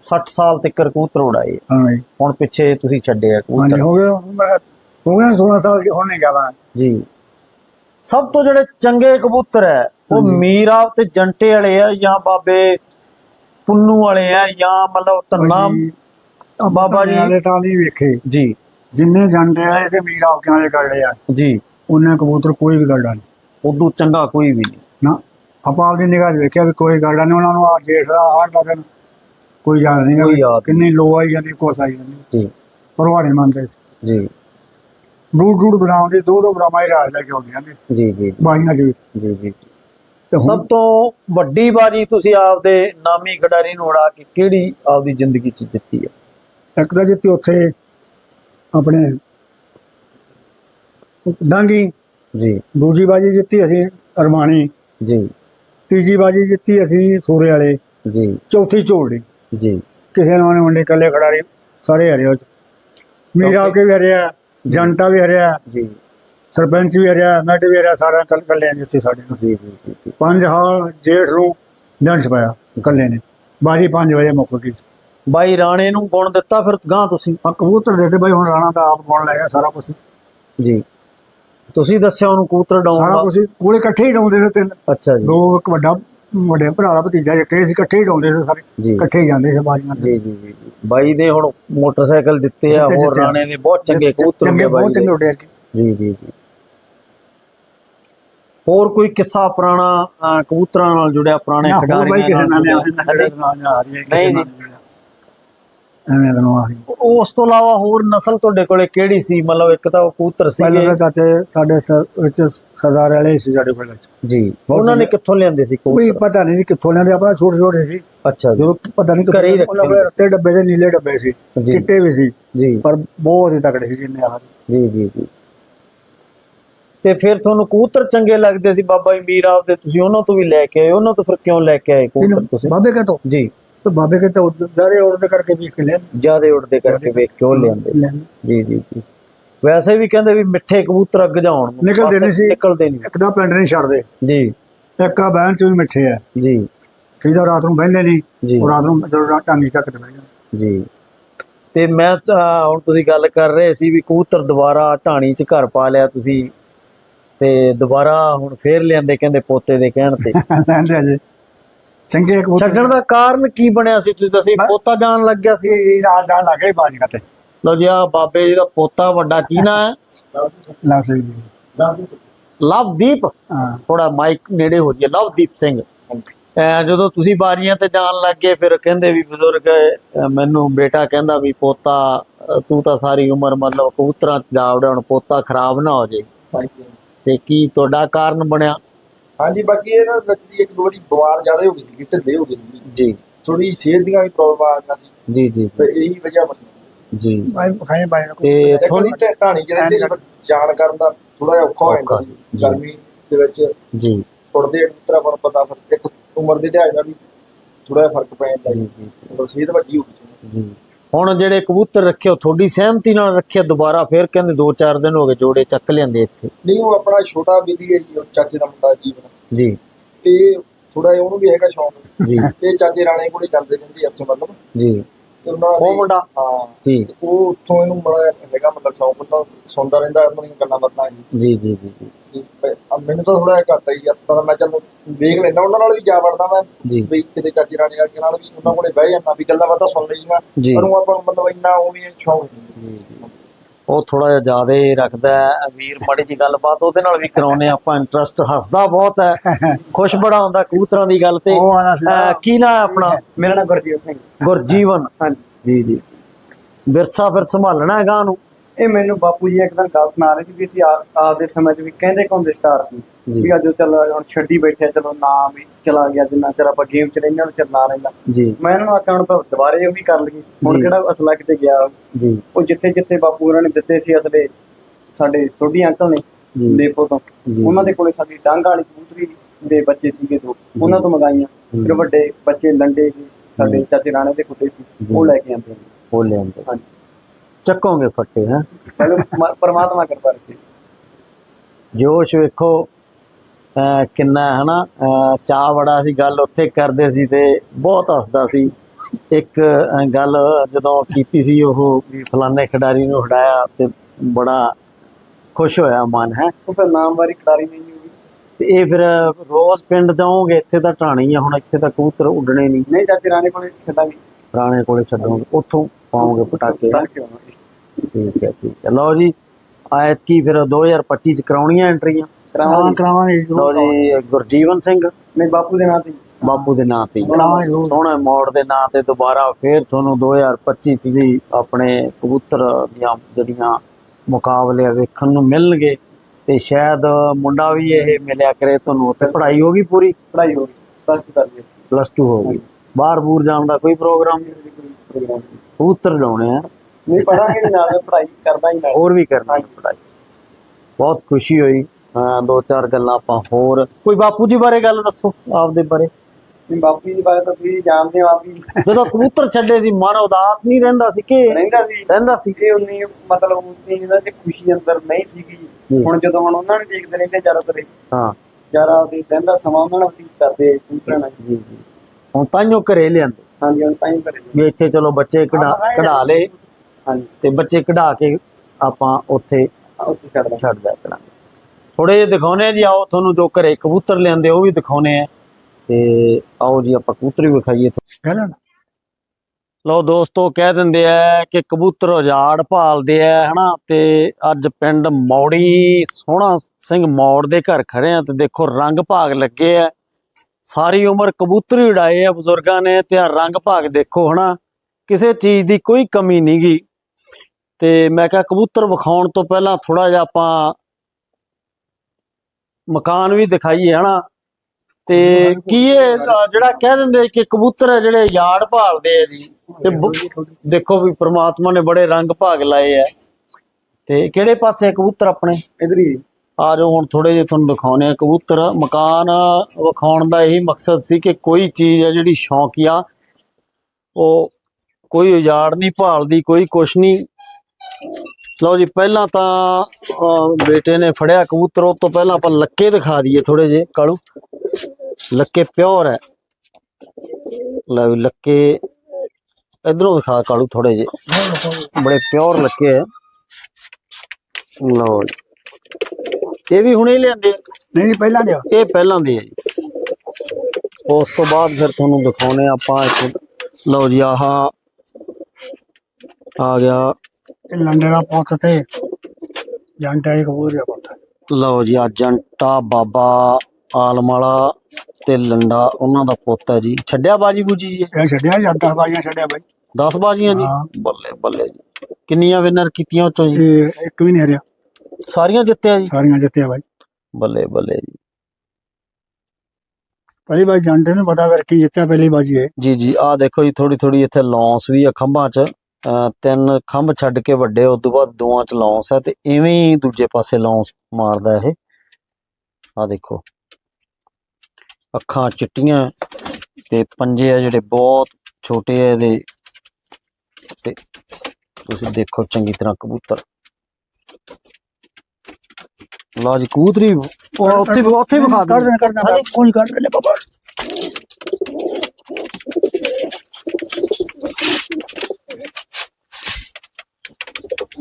60 ਸਾਲ ਤੱਕ ਕਬੂਤਰ ਉਡਾਏ ਆ। ਹਾਂ ਜੀ। ਹੁਣ ਪਿੱਛੇ ਤੁਸੀਂ ਛੱਡੇ ਆ ਹਾਂਜੀ ਕਬੂਤਰ ਹੋ ਗਿਆ ਮੇਰਾ ਹੋ ਗਿਆ 16 ਸਾਲ ਦੀ ਹੁਣ ਗਿਆ ਵਾ ਜੀ। ਸਭ ਤੋਂ ਜਿਹੜੇ ਚੰਗੇ ਕਬੂਤਰ ਹੈ ਉਹ ਹਾਂਜੀ। ਮੀਰਾ ਤੇ ਜੰਟੇ ਵਾਲੇ ਆ ਜਾਂ ਬਾਬੇ ਪੁੰਨੂ ਵਾਲੇ ਆ ਜਾਂ ਮਤਲਬ ਤਨਾਮ ਬਾਬਾ ਜੀ- ਵਾਲੇ ਤਾਂ ਨਹੀਂ ਵੇਖੇ। ਜੀ। ਜਿੰਨੇ ਜੰਡੇ ਆਏ ਤੇ ਮੀਰ ਆਪਕਿਆਂ ਵਾਲੇ ਕੱਢੇ ਆ। ਜੀ। ਉਹਨੇ ਕਬੂਤਰ ਕੋਈ ਵੀ ਗੱਡਾ ਨਹੀਂ। ਉਦੋਂ ਚੰਗਾ ਕੋਈ ਵੀ ਨਹੀਂ। ਨਾ ਆਪਾਂ ਆਪਦੀ ਨਿਗਾਹ 'ਚ ਵੇਖਿਆ ਵੀ ਕੋਈ ਗੱਡਾ ਨਹੀਂ ਉਹਨਾਂ ਨੂੰ ਆ ਜੇਠ ਦਾ ਆਠ ਦਾ ਦਿਨ ਕੋਈ ਯਾਦ ਨਹੀਂ ਕੋਈ ਯਾਦ ਕਿੰਨੀ ਲੋ ਆਈ ਜਾਂਦੀ ਕੋਸ ਆਈ ਜਾਂਦੀ। ਜੀ। ਪਰਵਾਹ ਨਹੀਂ ਮੰਨਦੇ ਸੀ ਜੀ। ਡੂਡ ਡੂਡ ਬਣਾਉਂਦੇ ਦੋ ਦੋ ਬਰਾਮਾਂ ਹੀ ਰਾਜ ਲੈ ਕੇ ਆਉਂਦੀਆਂ ਨੇ ਜੀ ਜੀ। ਬਾਈਆਂ। ਜੀ ਜੀ। ਤੇ ਹੁਣ ਸਭ ਤੋਂ ਵੱਡੀ ਬਾਜੀ ਤੁਸੀਂ ਆਪਦੇ ਨਾਮੀ ਖਿਡਾਰੀ ਨੂੰ ਉਡਾ ਕੇ ਕਿਹੜੀ ਆਪਦੀ ਜ਼ਿੰਦਗੀ 'ਚ ਦਿੱਤੀ ਹੈ ਇੱਕ ਤਾਂ ਜਿੱਤੀ ਉੱਥੇ ਆਪਣੇ ਡਾਂਗੀ। ਜੀ। ਦੂਜੀ ਬਾਜੀ ਜਿੱਤੀ ਅਸੀਂ ਅਰਮਾਨੀ। ਜੀ। ਤੀਜੀ ਬਾਜੀ ਜਿੱਤੀ ਅਸੀਂ ਸੂਰੇ ਵਾਲੇ। ਜੀ। ਚੌਥੀ ਝੋਲਡੀ। ਜੀ। ਕਿਸੇ ਨੇ ਉਹਨੇ ਵੰਡੇ ਕੱਲੇ ਖਿਡਾਰੀ ਸਾਰੇ ਹਰੇ ਉਹ 'ਚ। ਮੀਰਾ ਕੇ ਵੀ ਹਰਿਆ ਜੰਟਾ ਵੀ ਹਰਿਆ ਜੀ। ਸਰਪੰਚ ਵੀ ਹਰਿਆ ਨੱਟ ਵੀ ਹਰਿਆ ਸਾਰਾ ਕੱਲ ਕੱਲੇ ਜਿੱਤੀ ਸਾਡੇ ਨਾਲ। ਜੀ ਜੀ ਪੰਜ ਹਾਲ ਜੇਠ ਨੂੰ ਡੰਡ ਪਾਇਆ ਕੱਲੇ ਨੇ। ਬਾਜੀ 5 ਵਜੇ ਮੁੱਕ ਗਈ ਬਾਈ ਰਾਣੇ ਨੂੰ ਗੁਣ ਦਿੱਤਾ ਫਿਰ ਗਾਂ ਤੁਸੀਂ? ਆ ਕਬੂਤਰ ਦੇ ਤੇ ਬਾਈ ਹੁਣ ਰਾਣਾ ਤਾਂ ਆਪ ਕੋਣ ਲੈ ਗਿਆ ਸਾਰਾ ਕੁਝ ਜੀ। ਤੁਸੀਂ ਦੱਸਿਆ ਉਹਨੂੰ ਕਬੂਤਰ ਡਾਉਣ ਸਾਰਾ ਦਾ ਕੁਝ ਕੋਲੇ ਇਕੱਠੇ ਹੀ ਡਾਉਂਦੇ ਸੀ ਤਿੰਨ। ਅੱਛਾ ਜੀ। ਦੋ ਇੱਕ ਵੱਡਾ ਵੱਡੇ ਭਰਾ ਦਾ ਭਤੀਜਾ ਇਹ ਸੀ ਇਕੱਠੇ ਹੀ ਡਾਉਂਦੇ ਸੀ ਸਾਰੇ। ਜੀ। ਇਕੱਠੇ ਹੀ ਜਾਂਦੇ ਸੀ ਬਾਜੀਆਂ ਤੇ। ਜੀ ਜੀ ਜੀ। ਬਾਈ ਦੇ ਹੁਣ ਮੋਟਰਸਾਈਕਲ ਦਿੱਤੇ ਆ ਦਿੱਤੇ- ਹੋਰ ਦਿੱਤੇ। ਆ। ਰਾਣੇ ਨੇ ਬਹੁਤ ਚੰਗੇ ਕਬੂਤਰ ਚੰਗੇ ਹੁੰਦੇ ਬਾਈ ਬਹੁਤ ਚੰਗੇ। ਉੱਡੇ ਅੱਗੇ ਜੀ ਜੀ ਜੀ। ਹੋਰ ਕੋਈ ਕਿੱਸਾ ਪੁਰਾਣਾ ਅਹ, ਕਬੂਤਰਾਂ ਨਾਲ ਜੁੜਿਆ ਪੁਰਾਣੇ ਨਾ, ਹੋਰ ਬਾਈ ਖਿਡਾਰੀਆਂ ਕਿਸੇ ਨਾਲ ਨਾਲ ਨਹੀਂ। ਐਵੇਂ ਤਾਂ ਆ ਰਹੀ ਉਸ ਤੋਂ ਇਲਾਵਾ ਹੋਰ ਨਸਲ ਤੁਹਾਡੇ ਕੋਲੇ ਕਿਹੜੀ ਸੀ? ਮਤਲਬ ਇੱਕ ਤਾਂ ਉਹ ਕਬੂਤਰ ਪਹਿਲਾਂ ਸੀਗੇ ਤਾਂ ਚਾਚੇ ਸਾਡੇ ਸ- ਵਿੱਚ ਸਰਦਾਰ ਵਾਲੇ ਸੀ ਸਾਡੇ ਕੋਲ ਜੀ। ਉਹਨਾਂ ਨੇ ਚੰਗੇ। ਕਿੱਥੋਂ ਲਿਆਂਦੇ ਸੀ ਕੋਈ ਕਬੂਤਰ ਪਤਾ ਨਹੀਂ ਸੀ ਕਿੱਥੋਂ ਲੈਂਦੇ ਆਪਾਂ ਛੋਟੇ ਛੋਟੇ ਸੀ। ਅੱਛਾ ਜੀ। ਜਦੋਂ ਪਤਾ ਨਹੀਂ ਘਰੇ ਹੀ ਰੱਖੇ ਉਹਨਾਂ ਕੋਲ ਰੱਤੇ ਡੱਬੇ ਦੇ ਨੀਲੇ ਡੱਬੇ ਸੀ ਜੀ। ਚਿੱਟੇ ਵੀ ਸੀ ਜੀ। ਪਰ ਬਹੁਤ ਹੀ ਤਕੜੇ ਸੀ ਜਿੰਨੇ ਆ। ਜੀ ਜੀ ਜੀ। ਤੇ ਫਿਰ ਤੁਹਾਨੂੰ ਕਬੂਤਰ ਚੰਗੇ ਲੱਗਦੇ ਸੀ ਬਾਬਾ ਜੀ ਮੀਰ ਆਪਦੇ? ਤੁਸੀਂ ਉਹਨਾਂ ਤੋਂ ਵੀ ਲੈ ਕੇ ਆਏ ਉਹਨਾਂ ਤੋਂ ਫਿਰ ਕਿਉਂ ਲੈ ਕੇ ਆਏ ਕਬੂਤਰ ਤੁਸੀਂ? ਬਾਬੇ ਕਹਤੋ ਜੀ। ਤੇ ਬਾਬੇ ਕਹਤੇ ਦਾਰੇ ਉੜਦੇ ਕਰਕੇ ਵੀ ਖਿਲੇ ਜਿਆਦੇ ਉੜਦੇ ਕਰਕੇ ਵੇਖ ਕਿਉਂ ਲਿਆਂਦੇ। ਜੀ ਜੀ ਜੀ। ਵੈਸੇ ਵੀ ਕਹਿੰਦੇ ਵੀ ਮਿੱਠੇ ਕਬੂਤਰ ਅੱਗ ਜਾਉਣ ਨਿਕਲਦੇ ਨਹੀਂ ਸੀ। ਨਿਕਲਦੇ ਨਹੀਂ। ਇੱਕ ਦਾ ਪਿੰਡ ਨਹੀਂ ਛੱਡਦੇ। ਜੀ। ਇੱਕ ਆ ਬਹਿਣ ਚ ਵੀ ਮਿੱਠੇ ਆ। ਜੀ। ਕਈ ਤਾਂ ਰਾਤ ਨੂੰ ਬਹਿੰਦੇ ਨਹੀਂ। ਰਾਤ ਨੂੰ ਜਦੋਂ ਰਾਤ ਟਾਂਗੀ ਚੱਕ ਦੇ ਬਹਿੰਦੇ ਜੀ। ਤੇ ਮੈਂ ਤਾਂ ਹੁਣ ਤੁਸੀਂ ਗੱਲ ਕਰ ਰਹੇ ਸੀ ਵੀ ਕਬੂਤਰ ਦੁਬਾਰਾ ਢਾਣੀ 'ਚ ਘਰ ਪਾ ਲਿਆ ਤੁਸੀਂ। ਤੇ ਦੁਬਾਰਾ ਹੁਣ ਫੇਰ ਲਿਆਂਦੇ ਕਹਿੰਦੇ ਪੋਤੇ ਦੇ ਕਹਿਣ ਤੇ। ਲੈਂਦੇ ਅਜੇ ਚੰਗੇ ਕਬੂਤਰ। ਛੱਡਣ ਦਾ ਕਾਰਨ ਕੀ ਬਣਿਆ ਸੀ ਤੁਸੀਂ? ਦੱਸੀ ਪੋਤਾ ਜਾਣ ਲੱਗਿਆ ਸੀ। ਇਹ ਰਾਤ ਜਾਣ ਲੱਗੇ ਬਾਜ ਕਤੇ ਲੋ ਜੀ ਆ ਬਾਬੇ ਜੀ ਦਾ ਪੋਤਾ ਵੱਡਾ ਕੀ ਨਾਂ ਹੈ? ਲਾ ਸਹੀ ਜੀ। ਲਵਦੀਪ। ਥੋੜਾ ਮਾਈਕ ਨੇੜੇ ਹੋ ਜੀ ਲਵਦੀਪ ਸਿੰਘ। ਜਦੋਂ ਤੁਸੀਂ ਬਾਰੀਆਂ ਤੇ ਜਾਣ ਲੱਗੇ ਫਿਰ ਕਹਿੰਦੇ ਵੀ ਬਜ਼ੁਰਗ ਮੈਨੂੰ ਬੇਟਾ ਕਹਿੰਦਾ ਵੀ ਪੋਤਾ ਤੂੰ ਤਾਂ ਸਾਰੀ ਉਮਰ ਮਤਲਬ ਕਬੂਤਰਾਂ 'ਚ ਜਾ ਵੜਿਆ ਹੁਣ ਪੋਤਾ ਖਰਾਬ ਨਾ ਹੋ ਜੇ ਤੇ ਕੀ ਤੁਹਾਡਾ ਕਾਰਨ ਬਣਿਆ? ਹਾਂਜੀ ਬਾਕੀ ਇਹ ਨਾ ਵਿੱਚ ਦੀ ਇੱਕ ਦੋ ਵਾਰੀ ਬਿਮਾਰ ਜ਼ਿਆਦਾ ਹੋ ਗਈ ਸੀ ਢਿੱਲੇ ਹੋ ਗਏ ਸੀ। ਜੀ। ਥੋੜੀ ਸਿਹਤ ਦੀਆਂ ਵੀ ਪ੍ਰੋਬਲਮ ਆ ਗਈਆਂ ਸੀ। ਜੀ ਜੀ ਤੇ ਇਹੀ ਵਜ੍ਹਾ ਬਣੀ। ਜੀ। ਬਾਈ ਖਾਏ ਬਾਈ ਨੂੰ ਤੇ ਦੀ ਢਾਣੀ ਜਦੋਂ ਜਾਣ ਕਰਨ ਦਾ ਥੋੜਾ ਜਿਹਾ ਔਖਾ ਹੋ ਜਾਂਦਾ। ਗਰਮੀ ਦੇ ਵਿੱਚ ਜੀ। ਉੜਦੇ ਉਤਰਾ ਪਰ ਪਤਾ ਫਿਰ ਇੱਕ ਉਮਰ ਦੇ ਲਿਹਾਜ਼ ਨਾਲ ਵੀ ਥੋੜਾ ਜਿਹਾ ਫ਼ਰਕ ਪੈ ਜਾਂਦਾ ਜੀ ਜੀ ਸਿਹਤ ਵੱਡੀ ਹੋ ਗਈ ਸੀ। ਜੀ। ਹੁਣ ਜਿਹੜੇ ਕਬੂਤਰ ਰੱਖੇ ਹੋ ਤੁਹਾਡੀ ਸਹਿਮਤੀ ਨਾਲ ਰੱਖਿਆ ਦੁਬਾਰਾ ਫਿਰ ਕਹਿੰਦੇ 2-4 ਦਿਨ ਹੋ ਗਏ ਜੋੜੇ ਚੱਕ ਲਿਆਂਦੇ ਇੱਥੇ। ਨਹੀਂ ਉਹ ਆਪਣਾ ਛੋਟਾ ਬੀਦੀ ਹੈ ਜੀ ਉਹ ਚਾਚੇ ਦਾ ਮੁੰਡਾ ਜੀਵਨ ਜੀ। ਇਹ ਥੋੜਾ ਜਿਹਾ ਉਹਨੂੰ ਵੀ ਹੈਗਾ ਸ਼ੌਂਕ। ਜੀ। ਇਹ ਚਾਚੇ ਰਾਣੇ ਕੋਲੇ ਜਾਂਦੇ ਰਹਿੰਦੇ ਉੱਥੋਂ ਮਤਲਬ। ਜੀ। ਤੇ ਉਹ ਮੁੰਡਾ। ਹਾਂ। ਜੀ। ਉਹ ਉੱਥੋਂ ਇਹਨੂੰ ਬੜਾ ਹੈਗਾ ਮਤਲਬ ਸ਼ੌਂਕ ਉਹਨਾਂ ਸੁਣਦਾ ਰਹਿੰਦਾ ਦੀਆਂ ਗੱਲਾਂ ਬਾਤਾਂ ਜੀ। ਜੀ ਜੀ ਜੀ ਮੈਨੂੰ ਤਾਂ ਥੋੜਾ ਘੱਟ ਹੀ ਆ। ਪਤਾ ਮੈਂ ਚੱਲ ਵੇਖ ਲੈਣਾ ਉਹਨਾਂ ਨਾਲ ਵੀ ਜਾ ਵੜਦਾ ਮੈਂ। ਵੀ ਕਿਤੇ ਚਾਚੀ ਰਾਣੀ ਕਰਕੇ ਨਾਲ ਵੀ ਉਹਨਾਂ ਕੋਲੇ ਬਹਿ ਜਾਂਦਾ ਵੀ ਗੱਲਾਂ ਬਾਤਾਂ ਸੁਣ ਲਈਆਂ। ਪਰ ਉਹ ਆਪਾਂ ਨੂੰ ਮਤਲਬ ਇੰਨਾ ਉਹ ਵੀ ਸ਼ੌਂਕ ਜੀ, ਜੀ। ਉਹ ਥੋੜਾ ਜਿਹਾ ਜ਼ਿਆਦਾ ਰੱਖਦਾ ਹੈ। ਵੀਰ ਮਾੜੀ ਜੀ ਗੱਲਬਾਤ ਉਹਦੇ ਨਾਲ ਵੀ ਕਰਾਉਨੇ ਆਪਾਂ। ਇੰਟਰਸਟ ਹੱਸਦਾ ਬਹੁਤ ਹੈ। ਖੁਸ਼ ਬੜਾ ਹੁੰਦਾ ਕਬੂਤਰਾਂ ਦੀ ਗੱਲ ਤੇ। ਕੀ ਨਾਂ ਹੈ ਆਪਣਾ? ਮੇਰਾ ਨਾਮ ਗੁਰਜੀਤ ਸਿੰਘ। ਗੁਰਜੀਵਨ। ਜੀ ਜੀ। ਵਿਰਸਾ ਫਿਰ ਸੰਭਾਲਣਾ ਹੈਗਾ ਨੂੰ ਇਹ ਮੈਨੂੰ ਬਾਪੂ ਜੀ ਇੱਕ ਦਿਨ ਗੱਲ ਸੁਣਾ ਰਹੇ ਸੀ ਵੀ ਅਸੀਂ ਆਪਦੇ ਸਮੇਂ 'ਚ ਵੀ ਕਹਿੰਦੇ ਕੌਂਦੇ ਸਟਾਰ ਸੀ। ਵੀ ਅੱਜ ਉਹ ਚੱਲ ਹੁਣ ਛੱਡੀ ਬੈਠਿਆ ਚਲੋ ਨਾ ਵੀ ਚਲਾ ਗਿਆ ਜਿੰਨਾ ਚਿਰ ਆਪਾਂ ਗੇਮ 'ਚ ਰਹਿੰਦੇ ਹਾਂ ਚੱਲ ਨਾ ਰਹਿੰਦਾ। ਜੀ। ਮੈਂ ਇਹਨਾਂ ਨੂੰ ਆਖਿਆ ਹੁਣ ਦੁਬਾਰੇ ਉਹ ਵੀ ਕਰ ਲਈਏ। ਹੁਣ। ਕਿਹੜਾ ਅਸਲਾ ਕਿਤੇ ਗਿਆ ਜੀ। ਉਹ ਜਿੱਥੇ ਜਿੱਥੇ ਬਾਪੂ ਉਹਨਾਂ ਨੇ ਦਿੱਤੇ ਸੀ ਅਸਲੇ ਸਾਡੇ ਸੋਢੀ ਅੰਕਲ ਨੇ ਦੇਪੋ ਤੋਂ। ਉਹਨਾਂ ਦੇ ਕੋਲੇ ਸਾਡੀ ਡਾਂਗ ਵਾਲੀ ਕਬੂਤਰੀ ਦੇ ਬੱਚੇ ਸੀਗੇ ਦੋ। ਉਹਨਾਂ ਤੋਂ ਮੰਗਾਈਆਂ। ਫਿਰ ਵੱਡੇ ਬੱਚੇ ਲੰਡੇ ਸਾਡੇ ਚਾਚੇ ਰਾਣੇ ਦੇ ਕੁੱਤੇ ਸੀ। ਉਹ ਲੈ ਕੇ ਆਂਦੇ ਨੇ। ਬੋਲੇ ਅੰਦਰ ਹਾਂਜੀ। ਚੱਕੋਗੇ ਫੱਟੇ ਹੈ? ਪਰਮਾਤਮਾ ਕਿਰਪਾ ਰੱਖੇ। ਜੋਸ਼ ਵੇਖੋ ਕਿੰਨਾ ਹੈ ਨਾ ਅਹ ਚਾਅ ਬੜਾ ਸੀ ਗੱਲ ਉੱਥੇ ਕਰਦੇ ਸੀ ਤੇ ਬਹੁਤ ਹੱਸਦਾ ਸੀ। ਇੱਕ ਗੱਲ ਜਦੋਂ ਕੀਤੀ ਸੀ ਉਹ ਵੀ ਫਲਾਣੇ ਖਿਡਾਰੀ ਨੂੰ ਹਟਾਇਆ ਤੇ ਬੜਾ ਖੁਸ਼ ਹੋਇਆ ਮਨ ਹੈ? ਉਹ ਫਿਰ ਨਾਮ ਵਾਰੀ ਖਿਡਾਰੀ ਨਹੀਂ ਹੋਈ ਤੇ ਇਹ ਫਿਰ ਰੋਜ਼ ਪਿੰਡ ਜਾਓਗੇ ਇੱਥੇ ਤਾਂ ਢਾਣੀ ਆ ਹੁਣ ਇੱਥੇ ਤਾਂ ਕਬੂਤਰ ਉੱਡਣੇ ਨਹੀਂ। ਨਹੀਂ ਚਾਚੇ ਰਾਣੇ ਕੋਲੇ ਛੱਡਾਂਗੇ ਪੁਰਾਣੇ ਕੋਲੇ ਛੱਡੋਗੇ ਉੱਥੋਂ ਪਾਓਗੇ ਪਟਾਕੇ? ਠੀਕ ਹੈ ਠੀਕ ਹੈ। ਲਓ ਜੀ ਆਇਤ ਕੀ ਫਿਰ 2025 ਚ ਕਰਾਉਣੀਆਂ ਐਂਟਰੀਆਂ। ਹਾਂ ਕਰਾਵਾਂਗੇ ਲਓ ਜੀ ਗੁਰਜੀਵਨ ਸਿੰਘ। ਨਹੀਂ ਬਾਪੂ ਦੇ ਨਾਂ ਤੇ। ਬਾਪੂ ਦੇ ਨਾਂ ਤੇ। ਸੋਹਣੇ ਮੋੜ। ਦੇ ਨਾਂ ਤੇ ਦੁਬਾਰਾ ਫੇਰ ਤੁਹਾਨੂੰ 2025 ਚ ਵੀ ਆਪਣੇ ਕਬੂਤਰ ਦੀਆਂ ਜਿਹੜੀਆਂ ਮੁਕਾਬਲੇ ਵੇਖਣ ਨੂੰ ਮਿਲਣਗੇ ਤੇ ਸ਼ਾਇਦ ਮੁੰਡਾ ਵੀ ਇਹ ਮਿਲਿਆ ਕਰੇ ਤੁਹਾਨੂੰ ਉੱਥੇ ਪੜ੍ਹਾਈ ਹੋ ਗਈ ਪੂਰੀ? ਪੜ੍ਹਾਈ ਹੋ ਗਈ। ਬਸ ਕਰ ਲਈ। ਪਲੱਸ 2 ਹੋ ਗਈ। ਬਾਹਰ ਬੂਰ ਜਾਣ ਦਾ ਕੋਈ ਪ੍ਰੋਗਰਾਮ ਨਹੀਂ ਪ੍ਰੋਗਰਾਮ? ਕਬੂਤਰ ਲਾਉਣੇ ਆ। ਨਹੀਂ ਪੜਾਂਗੇ ਨਹੀਂ ਨਾਲ ਪੜ੍ਹਾਈ ਕਰਦਾ ਹੀ ਨਾਲ। ਹੋਰ ਵੀ ਕਰਨਾ ਹੈ ਪੜ੍ਹਾਈ ਬਹੁਤ ਖੁਸ਼ੀ ਹੋਈ। ਹਾਂ ਦੋ ਚਾਰ ਗੱਲਾਂ ਆਪਾਂ ਹੋਰ। ਕੋਈ ਬਾਪੂ ਜੀ ਬਾਰੇ ਗੱਲ ਦੱਸੋ ਆਪਦੇ ਬਾਰੇ। ਨਹੀਂ ਬਾਪੂ ਜੀ ਬਾਰੇ ਤਾਂ ਤੁਸੀਂ ਜਾਣਦੇ ਹੋ ਆਪ ਹੀ। ਜਦੋਂ ਕਬੂਤਰ ਛੱਡੇ ਸੀ ਮਨ ਉਦਾਸ ਨਹੀਂ ਰਹਿੰਦਾ ਸੀ ਕਿ ਰਹਿੰਦਾ ਸੀ। ਰਹਿੰਦਾ ਸੀ। ਇਹ ਉਨੀ ਮਤਲਬ ਉਨੀ ਇਹਨਾਂ ਦੀ ਖੁਸ਼ੀ ਅੰਦਰ ਨਹੀਂ ਸੀਗੀ। ਹੁਣ ਜਦੋਂ ਹੁਣ ਉਹਨਾਂ ਨੂੰ ਦੇਖਦੇ ਰਹਿੰਦੇ ਜ਼ਿਆਦਾਤਰ। ਹਾਂ। ਜ਼ਿਆਦਾ ਉਹਦੀ ਰਹਿੰਦਾ ਸਮਾਂ ਉਹਨਾਂ ਨਾਲ ਬਤੀਤ ਕਰਦੇ ਕਬੂਤਰਾਂ ਨਾਲ। ਜੀ ਜੀ। ਹੁਣ ਤਾਈਓ ਘਰੇ ਲਿਆਂਦੇ। ਹਾਂਜੀ ਹੁਣ ਤਾਂ ਹੀ ਕਰੇ ਵੀ ਇੱਥੇ ਚਲੋ ਬੱਚੇ ਕਢਾ ਕਢਾ ਲੇ ਹਾਂਜੀ। ਤੇ ਬੱਚੇ ਕਢਾ ਕੇ ਆਪਾਂ ਉੱਥੇ ਛੱਡ ਦਿਆ ਕਰਾਂਗੇ। ਥੋੜੇ ਜਿਹੇ ਦਿਖਾਉਨੇ ਆ ਜੀ ਆਓ ਤੁਹਾਨੂੰ ਜੋ ਘਰੇ ਕਬੂਤਰ ਲਿਆਂਦੇ ਉਹ ਵੀ ਦਿਖਾਉਨੇ ਆ ਤੇ ਆਓ ਜੀ ਆਪਾਂ ਕਬੂਤਰ ਵੀ ਵਿਖਾਈਏ ਪਹਿਲਾਂ ਲਓ ਦੋਸਤੋ ਕਹਿ ਦਿੰਦੇ ਆ ਕਿ ਕਬੂਤਰ ਉਜਾੜ ਭਾਲਦੇ ਆ ਹਨਾ? ਤੇ ਅੱਜ ਪਿੰਡ ਮੌੜੀ ਸੋਹਣਾ ਸਿੰਘ ਮੌੜ ਦੇ ਘਰ ਖੜੇ ਆ ਤੇ ਦੇਖੋ ਰੰਗ ਭਾਗ ਲੱਗੇ ਆ। ਸਾਰੀ ਉਮਰ ਕਬੂਤਰ ਹੀ ਉਡਾਏ ਆ ਬਜ਼ੁਰਗਾਂ ਨੇ ਤੇ ਆ ਰੰਗ ਭਾਗ ਦੇਖੋ ਹਨਾ, ਕਿਸੇ ਚੀਜ਼ ਦੀ ਕੋਈ ਕਮੀ ਨਹੀਂਗੀ ਤੇ ਮੈਂ ਕਿਹਾ ਕਬੂਤਰ ਵਿਖਾਉਣ ਤੋਂ ਪਹਿਲਾਂ ਥੋੜਾ ਜਿਹਾ ਆਪਾਂ ਮਕਾਨ ਵੀ ਦਿਖਾਈਏ ਹਨਾ। ਤੇ ਕੀ ਇਹ, ਜਿਹੜਾ ਕਹਿ ਦਿੰਦੇ ਕਿ ਕਬੂਤਰ ਹੈ ਜਿਹੜੇ ਯਾਰਡ ਭਾਲਦੇ ਆ ਜੀ, ਤੇ ਦੇਖੋ ਵੀ ਪ੍ਰਮਾਤਮਾ ਨੇ ਬੜੇ ਰੰਗ ਭਾਗ ਲਾਏ ਆ। ਤੇ ਕਿਹੜੇ ਪਾਸੇ ਕਬੂਤਰ ਆਪਣੇ? ਇਧਰ ਹੀ ਆ ਜਾਓ ਹੁਣ ਥੋੜੇ ਜਿਹਾ ਤੁਹਾਨੂੰ ਦਿਖਾਉਨੇ ਆ ਕਬੂਤਰ, ਮਕਾਨ ਵਿਖਾਉਣ ਦਾ ਇਹੀ ਮਕਸਦ ਸੀ ਕਿ ਕੋਈ ਚੀਜ਼ ਹੈ ਜਿਹੜੀ ਸ਼ੌਕੀਆ ਉਹ ਕੋਈ ਉਜਾੜ ਨਹੀਂ, ਭਾਲਦੀ, ਕੋਈ ਕੁਛ ਨਹੀਂ। ਲਓ ਜੀ, ਪਹਿਲਾਂ ਤਾਂ ਬੇਟੇ ਨੇ ਫੜਿਆ ਕਬੂਤਰ, ਉਹ ਤੋਂ ਪਹਿਲਾਂ ਆਪਾਂ ਲੱਕੇ ਦਿਖਾ ਦਈਏ ਥੋੜੇ ਜੇ ਕਾਲੂ। ਲੱਕੇ ਪਿਓਰ ਹੈ। ਲਓ ਵੀ ਲੱਕੇ ਇਧਰੋਂ ਦਿਖਾ ਕਾਲੂ ਥੋੜੇ ਜੇ ਬੜੇ ਪਿਓਰ ਲੱਕੇ ਹੈ। ਲਓ ਜੀ। ਇਹ ਵੀ ਹੁਣੇ ਲਿਆਂਦੇ ਨਹੀਂ ਪਹਿਲਾਂ ਦਿਆ ਇਹ ਪਹਿਲਾਂ ਦੇ ਆ ਜੀ। ਉਸ ਤੋਂ ਬਾਅਦ ਫਿਰ ਤੁਹਾਨੂੰ ਦਿਖਾਉਨੇ ਆਪਾਂ ਇੱਕ। ਲਓ ਜੀ ਆਹ ਆ ਗਿਆ। ਲੰਡੇ ਦਾ ਪੁੱਤ ਤੇ। ਜੰਟਾ ਇੱਕ ਹੋਰ ਦਾ ਪੁੱਤ। ਲਓ ਜੀ ਆ ਜੰਟਾ ਬਾਬਾ ਆਲਮ ਵਾਲਾ ਤੇ ਲੰਡਾ ਉਹਨਾਂ ਦਾ ਪੁੱਤ ਹੈ ਜੀ। ਛੱਡਿਆ ਬਾਜੀ ਬੂਜੀ ਜੀ ਇਹ? ਛੱਡਿਆ ਜਾਂਦਾ ਬਾਈਆਂ ਛੱਡਿਆ ਬਾਈ। 10 ਬਾਜੀਆਂ ਜੀ। ਬੱਲੇ ਬੱਲੇ ਜੀ। ਕਿੰਨੀਆਂ ਵਿਨਰ ਕੀਤੀਆਂ ਉਹ ਚੋਂ ਜੀ ਇੱਕ ਵੀ ਨਹੀਂ ਹਰਿਆ। ਸਾਰੀਆਂ ਜਿੱਤਿਆ ਜੀ? ਸਾਰੀਆਂ ਜਿੱਤਿਆ ਬਾਈ। ਬੱਲੇ ਬੱਲੇ ਜੀ। ਪਹਿਲੀ ਬਾਈ ਜੰਟੇ ਨੂੰ ਪਤਾ ਫਿਰ ਕੀ ਜਿੱਤਿਆ ਪਹਿਲੀ ਬਾਜੀ ਇਹ। ਜੀ ਜੀ ਆ ਦੇਖੋ ਜੀ ਥੋੜੀ ਥੋੜੀ ਇੱਥੇ ਲੌਂਸ ਵੀ ਆ ਖੰਭਾਂ 'ਚ। ਅਹ ਤਿੰਨ ਖੰਭ ਛੱਡ ਕੇ ਵੱਡੇ ਉਸ ਤੋਂ ਬਾਅਦ ਦੋਆਂ 'ਚ ਲੌਂਸ ਹੈ ਤੇ ਇਵੇਂ ਹੀ ਦੂਜੇ ਪਾਸੇ ਲੌਂਸ ਮਾਰਦਾ ਇਹ। ਆ ਦੇਖੋ। ਅੱਖਾਂ ਚਿੱਟੀਆਂ ਤੇ ਪੰਜੇ ਆ ਜਿਹੜੇ ਬਹੁਤ ਛੋਟੇ ਆ ਇਹਦੇ। ਤੇ ਤੁਸੀਂ ਦੇਖੋ ਚੰਗੀ ਤਰ੍ਹਾਂ ਕਬੂਤਰ। ਲਓ ਜੀ ਕਬੂਤਰੀ ਉਹ ਉੱਥੇ ਉੱਥੇ ਹੀ ਵਿਖਾ ਕਰ ਦਿੰਦੇ ਦੇ ਕਰ ਦੇ ਕੋਈ ਕਰ ਲੈ ਬਾਬਾ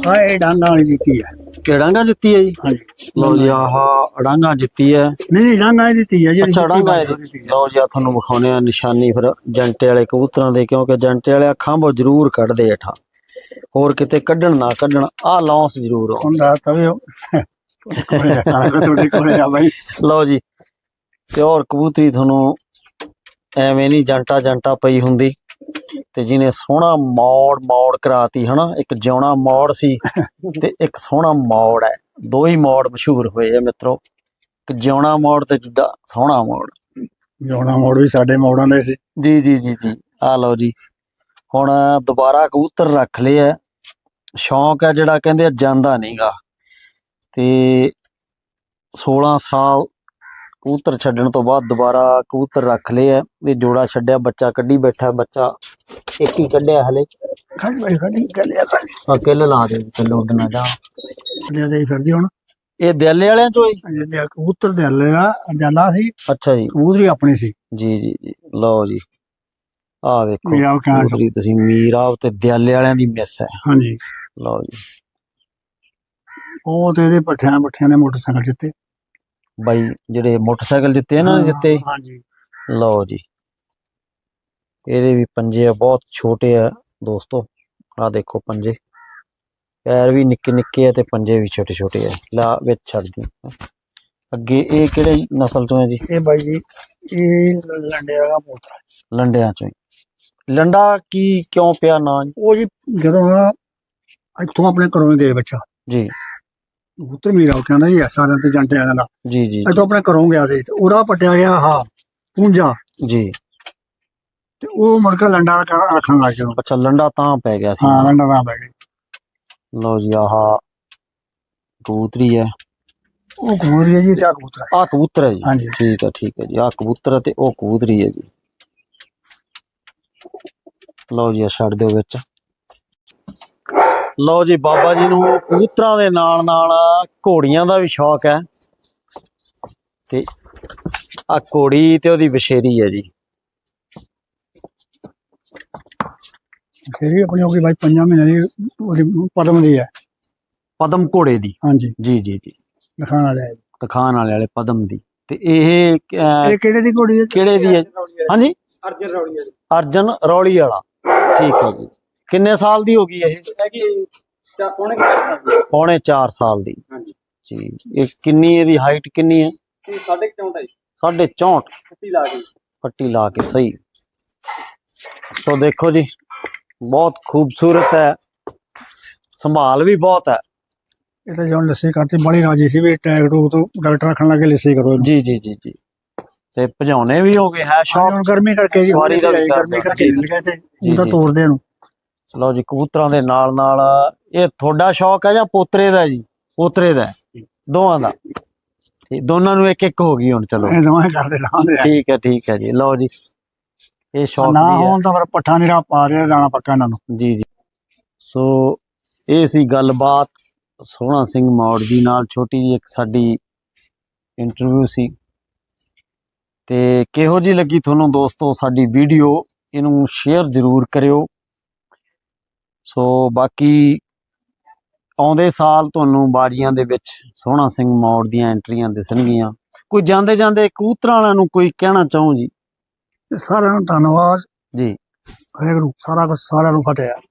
ਆਏ ਡਾਂਗਾ ਵਾਲੀ ਦਿੱਤੀ ਹੈ ਕਿਹੜਾਂਗਾ ਜਿੱਤੀ ਹੈ ਜੀ ਹਾਂਜੀ ਲਓ ਜੀ ਆਹ ਅੜਾਂਗਾ ਜਿੱਤੀ ਹੈ ਨਹੀਂ ਨਹੀਂ ਡਾਂਗਾ ਦਿੱਤੀ ਹੈ ਜਿਹੜੀ ਅੱਛਾ ਦਿੱਤੀ ਅੜਾਂਗਾ ਬਾਈ ਹੈ ਉਹ ਦਿੱਤੀ ਹੈ। ਲਓ ਜੀ ਆ ਤੁਹਾਨੂੰ ਵਿਖਾਉਣੇ ਆ ਨਿਸ਼ਾਨੀ ਫਿਰ ਜੰਟੇ ਵਾਲੇ ਕਬੂਤਰਾਂ ਦੇ ਕਿਉਂਕਿ ਜੰਟੇ ਵਾਲੇ ਖੰਭ ਜ਼ਰੂਰ ਕੱਢਦੇ ਹੇਠਾਂ ਹੋਰ ਕਿਤੇ ਕੱਢਣ ਨਾ ਕੱਢਣ ਆ ਲੌਂਸ ਜ਼ਰੂਰ ਹੋ ਹੁੰਦਾ ਤਵੇ ਸਾਰਾ ਕੁਝ ਤੁਹਾਡੇ ਕੋਲੇ ਆ ਬਾਈ। ਲਓ ਜੀ ਪਿਓਰ ਕਬੂਤਰੀ ਤੁਹਾਨੂੰ ਐਵੇਂ ਨਹੀਂ ਜੰਟਾ ਜੰਟਾ ਪਈ ਹੁੰਦੀ। ਤੇ ਜਿਹਨੇ ਸੋਹਣਾ ਮੋੜ ਮੋੜ ਕਰਾਤੀ ਹਨਾ ਇੱਕ ਜਿਉਣਾ ਮੋੜ ਸੀ ਤੇ ਇੱਕ ਸੋਹਣਾ ਮੋੜ ਹੈ। ਦੋ ਹੀ ਮੋੜ ਮਸ਼ਹੂਰ ਹੋਏ ਆ ਮਿੱਤਰੋ। ਇੱਕ ਜਿਉਣਾ ਮੋੜ ਤੇ ਦੂਜਾ ਸੋਹਣਾ ਮੋੜ। ਜੋਣਾ ਮੋੜ ਵੀ ਸਾਡੇ ਮੋੜਾਂ ਦੇ ਸੀ। ਜੀ ਜੀ ਜੀ ਜੀ ਆ ਲਓ ਜੀ। ਹੁਣ ਦੁਬਾਰਾ ਕਬੂਤਰ ਰੱਖ ਲਏ ਆ। ਸ਼ੌਂਕ ਹੈ ਜਿਹੜਾ ਕਹਿੰਦੇ ਆ ਜਾਂਦਾ ਨਹੀਂਗਾ ਤੇ 16 ਸਾਲ ਕਬੂਤਰ ਛੱਡਣ ਤੋਂ ਬਾਅਦ ਦੁਬਾਰਾ ਕਬੂਤਰ ਰੱਖ ਲਏ ਇਹ ਜੋੜਾ ਛੱਡਿਆ ਬੱਚਾ ਕੱਢੀ ਬੈਠਾ ਬੱਚਾ ਇੱਕ ਹੀ ਕੱਢਿਆ ਹਲੇ। ਆ ਕਿੱਲ ਲਾ ਦੇ ਕਿੱਲ ਉੱਡਣਾ ਜਾ। ਚੱਲਿਆ ਤੇ ਫਿਰਦੀ ਹੁਣ। ਇਹ ਦਿਆਲੇ ਵਾਲਿਆਂ ਚੋਂ ਹੀ ਕਬੂਤਰ ਦੇ ਹੱਲੇ ਦਾ ਜਾਲਾ ਸੀ ਅੱਛਾ ਜੀ। ਕਬੂਤਰੀ ਆਪਣੀ ਸੀ। ਜੀ ਜੀ ਜੀ। ਲਓ ਜੀ। ਆ ਵੇਖੋ ਮੇਰਾ ਕਹਿਣ ਤੋਂ- ਕਬੂਤਰੀ ਤੁਸੀਂ ਮੀਰਾ ਤੇ ਦਿਆਲੇ ਵਾਲਿਆਂ ਦੀ ਮਿਸ ਹੈ। ਹਾਂਜੀ। ਲਓ ਜੀ। ਉਹ ਤੇ ਇਹਦੇ ਪੱਠਿਆਂ ਪੱਠਿਆਂ ਨੇ ਮੋਟਰਸਾਈਕਲ ਜਿੱਤੇ। ਬਾਈ ਜਿਹੜੇ ਮੋਟਰਸਾਈਕਲ ਜਿੱਤੇ ਇਹਨਾਂ ਨੇ ਜਿੱਤੇ? ਹਾਂਜੀ। ਲਓ ਜੀ। ਇਹਦੇ ਵੀ ਪੰਜੇ ਆ ਬਹੁਤ ਛੋਟੇ ਆ ਦੋਸਤੋ। ਆ ਦੇਖੋ ਪੰਜੇ। ਪੈਰ ਵੀ ਨਿੱਕੇ ਨਿੱਕੇ ਆ ਤੇ ਪੰਜੇ ਵੀ ਛੋਟੇ ਛੋਟੇ ਆ। ਲਾ ਵਿੱਚ ਛੱਡਦੀ ਅੱਗੇ ਇਹ ਕਿਹੜੇ ਨਸਲ ਤੋਂ ਹੈ ਜੀ? ਇਹ ਬਾਈ ਜੀ ਇਹ ਲੰਡੇ ਵਾਲਾ ਪੋਤਰਾ ਲੰਡਿਆਂ ਚੋਂ ਲੰਡਾ ਕੀ ਕਿਉਂ ਪਿਆ ਨਾਂ? ਉਹ ਜੀ ਜਦੋਂ ਨਾ ਇੱਥੋਂ ਆਪਣੇ ਘਰੋਂ ਹੀ ਗਏ ਬੱਚਾ। ਜੀ। ਕਬੂਤਰ ਮੇਰਾ ਉਹ ਕਹਿੰਦਾ ਜੀ ਸਾਰਿਆਂ ਤੇ ਜੰਟੇ ਆ ਜਾਂਦਾ ਜੀ ਜੀ ਇੱਥੋਂ ਆਪਣੇ ਘਰੋਂ ਗਿਆ ਸੀ ਤੇ ਉਹਦਾ ਪਟਿਆ ਗਿਆ ਹਾਂ ਪੁੰਜਾ ਜੀ। ਤੇ ਉਹ ਮੁੜ ਕੇ ਲੰਡਾ ਰੱਖਣ ਲੱਗ ਗਿਆ। ਅੱਛਾ ਲੰਡਾ ਤਾਂ ਪੈ ਗਿਆ ਸੀ। ਹਾਂ ਲੰਡਾ ਦਾ ਬੈ ਗਿਆ। ਲਓ ਜੀ ਆਹ ਕਬੂਤਰੀ ਹੈ। ਉਹ ਕਬੂਤਰੀ ਹੈ ਜੀ ਤੇ ਆਹ ਕਬੂਤਰ ਹੈ। ਆ ਕਬੂਤਰ ਹੈ ਜੀ। ਹਾਂਜੀ। ਠੀਕ ਹੈ ਠੀਕ ਹੈ ਜੀ। ਆ ਕਬੂਤਰ ਹੈ ਤੇ ਉਹ ਕਬੂਤਰੀ ਹੈ ਜੀ। ਲਓ ਜੀ ਆ ਛੱਡ ਦਿਓ ਵਿੱਚ। ਲਓ ਜੀ ਬਾਬਾ ਜੀ ਨੂੰ ਕਬੂਤਰਾਂ ਦੇ ਨਾਲ ਨਾਲ ਘੋੜੀਆਂ ਦਾ ਵੀ ਸ਼ੌਕ ਹੈ। ਤੇ ਆ ਘੋੜੀ ਤੇ ਉਹਦੀ ਵਿਸ਼ੇਰੀ ਹੈ ਜੀ। ਫਿਰ ਵੀ ਆਪਣੀ ਹੋ ਗਈ ਬਾਈ ਪੰਜਾਂ ਮਹੀਨੇ ਦੀ ਉਹਦੀ ਪਦਮ ਦੀ ਹੈ। ਪਦਮ ਘੋੜੇ ਦੀ। ਹਾਂਜੀ। ਜੀ ਜੀ ਜੀ। ਦਿਖਾਣ ਵਾਲਾ ਤਖਾਨ ਵਾਲੇ ਵਾਲੇ ਪਦਮ ਦੀ। ਤੇ ਇਹ ਇਹ ਕਿਹੜੇ ਦੀ ਘੋੜੀ ਹੈ ਕਿਹੜੇ ਦੀ ਹੈ? ਹਾਂਜੀ? ਅਰਜਨ ਰੌਲੀਆ ਦੀ ਅਰਜਨ ਰੌਲੀ ਵਾਲਾ। ਠੀਕ ਹੈ ਜੀ। ਕਿੰਨੇ ਸਾਲ ਦੀ ਹੋ ਗਈ ਇਹ ਹੈਗੀ ਚਾ ਪੌਣੇ ਕੁ ਚਾਰ ਸਾਲ ਦੀ। ਪੌਣੇ 4 ਸਾਲ ਦੀ। ਹਾਂਜੀ। ਜੀ ਇਹ ਕਿੰਨੀ ਇਹਦੀ ਹਾਈਟ ਕਿੰਨੀ ਹੈ? ਇਹ ਸਾਢੇ ਕੁ ਚੌਂਟ ਹੈ ਜੀ। 64 ਛੁੱਟੀ ਲਾ ਗਈ ਪੱਟੀ ਲਾ ਕੇ ਸਹੀ। ਸੋ ਦੇਖੋ ਜੀ ਬਹੁਤ ਖੂਬਸੂਰਤ ਹੈ। ਸੰਭਾਲ ਵੀ ਬਹੁਤ ਹੈ। ਇਹ ਤਾਂ ਜਦੋਂ ਲੱਸੀ ਕਰਤੀ ਬੜੀ ਰਾਜੀ ਸੀ ਵੀ ਟੈਗ ਟੂਗ ਤੋਂ ਡਾਕਟਰ ਰੱਖਣ ਲੱਗੇ ਲੱਸੀ ਕਰੋ। ਇਹਨੂੰ। ਜੀ ਜੀ ਜੀ ਜੀ। ਤੇ ਭਜਾਉਣੇ ਵੀ ਹੋ ਗਏ ਹੈ ਹਾਂ, ਸ਼ੌਕ? ਹੁਣ ਗਰਮੀ ਕਰਕੇ ਜੀ ਸਵਾਰੀ ਦਾ ਵੀ ਗਰਮੀ ਕਰਦਾ। ਕਰਕੇ ਮਿਲ ਗਏ ਤੇ ਜੀ, ਹੁਣ ਤਾਂ ਜੀ। ਤੋੜਦੇ ਨੂੰ ਲਓ ਜੀ ਕਬੂਤਰਾਂ ਦੇ ਨਾਲ ਨਾਲ ਇਹ ਤੁਹਾਡਾ ਸ਼ੌਕ ਹੈ ਜਾਂ ਪੋਤਰੇ ਦਾ ਜੀ? ਪੋਤਰੇ ਦਾ? ਦੋਵਾਂ ਦਾ। ਠੀਕ ਦੋਨਾਂ ਨੂੰ ਇੱਕ ਇੱਕ ਹੋ ਗਈ ਹੁਣ ਚਲੋ। ਇਹ ਦੋਵੇਂ ਕਰਦੇ ਲਾਉਂਦੇ ਠੀਕ ਹੈ ਠੀਕ ਹੈ ਜੀ। ਲਓ ਜੀ ਇਹ ਸ਼ੌਕ ਨਾ ਹੋਣ ਤਾਂ ਫਿਰ ਪੱਠਾ ਨਿਰਾ ਪਾ ਦੇ ਦਾਣਾ ਪੱਕਾ ਇਹਨਾਂ ਨੂੰ। ਜੀ ਜੀ। ਸੋ ਇਹ ਸੀ ਗੱਲਬਾਤ ਸੋਹਣਾ ਸਿੰਘ ਮੌੜ ਜੀ ਨਾਲ। ਛੋਟੀ ਜੀ ਇੱਕ ਸਾਡੀ ਇੰਟਰਵਿਊ ਸੀ। ਤੇ ਕਿਹੋ ਜੀ ਲੱਗੀ ਤੁਹਾਨੂੰ ਦੋਸਤੋ ਸਾਡੀ ਵੀਡੀਓ ਇਹਨੂੰ ਸ਼ੇਅਰ ਜ਼ਰੂਰ ਕਰਿਓ। ਸੋ ਬਾਕੀ ਆਉਂਦੇ ਸਾਲ ਤੁਹਾਨੂੰ ਬਾਜੀਆਂ ਦੇ ਵਿੱਚ ਸੋਹਣਾ ਸਿੰਘ ਮੌੜ ਦੀਆਂ ਐਂਟਰੀਆਂ ਦਿਸਣਗੀਆਂ। ਕੋਈ ਜਾਂਦੇ ਜਾਂਦੇ ਕਬੂਤਰਾਂ ਵਾਲਿਆਂ ਨੂੰ ਕੋਈ ਕਹਿਣਾ ਚਾਹੋ ਜੀ? ਸਾਰਿਆਂ ਨੂੰ ਧੰਨਵਾਦ। ਜੀ। ਵਾਹਿਗੁਰੂ ਸਾਰਾ ਕੁਝ ਸਾਰਿਆਂ ਨੂੰ ਫਤਿਹ।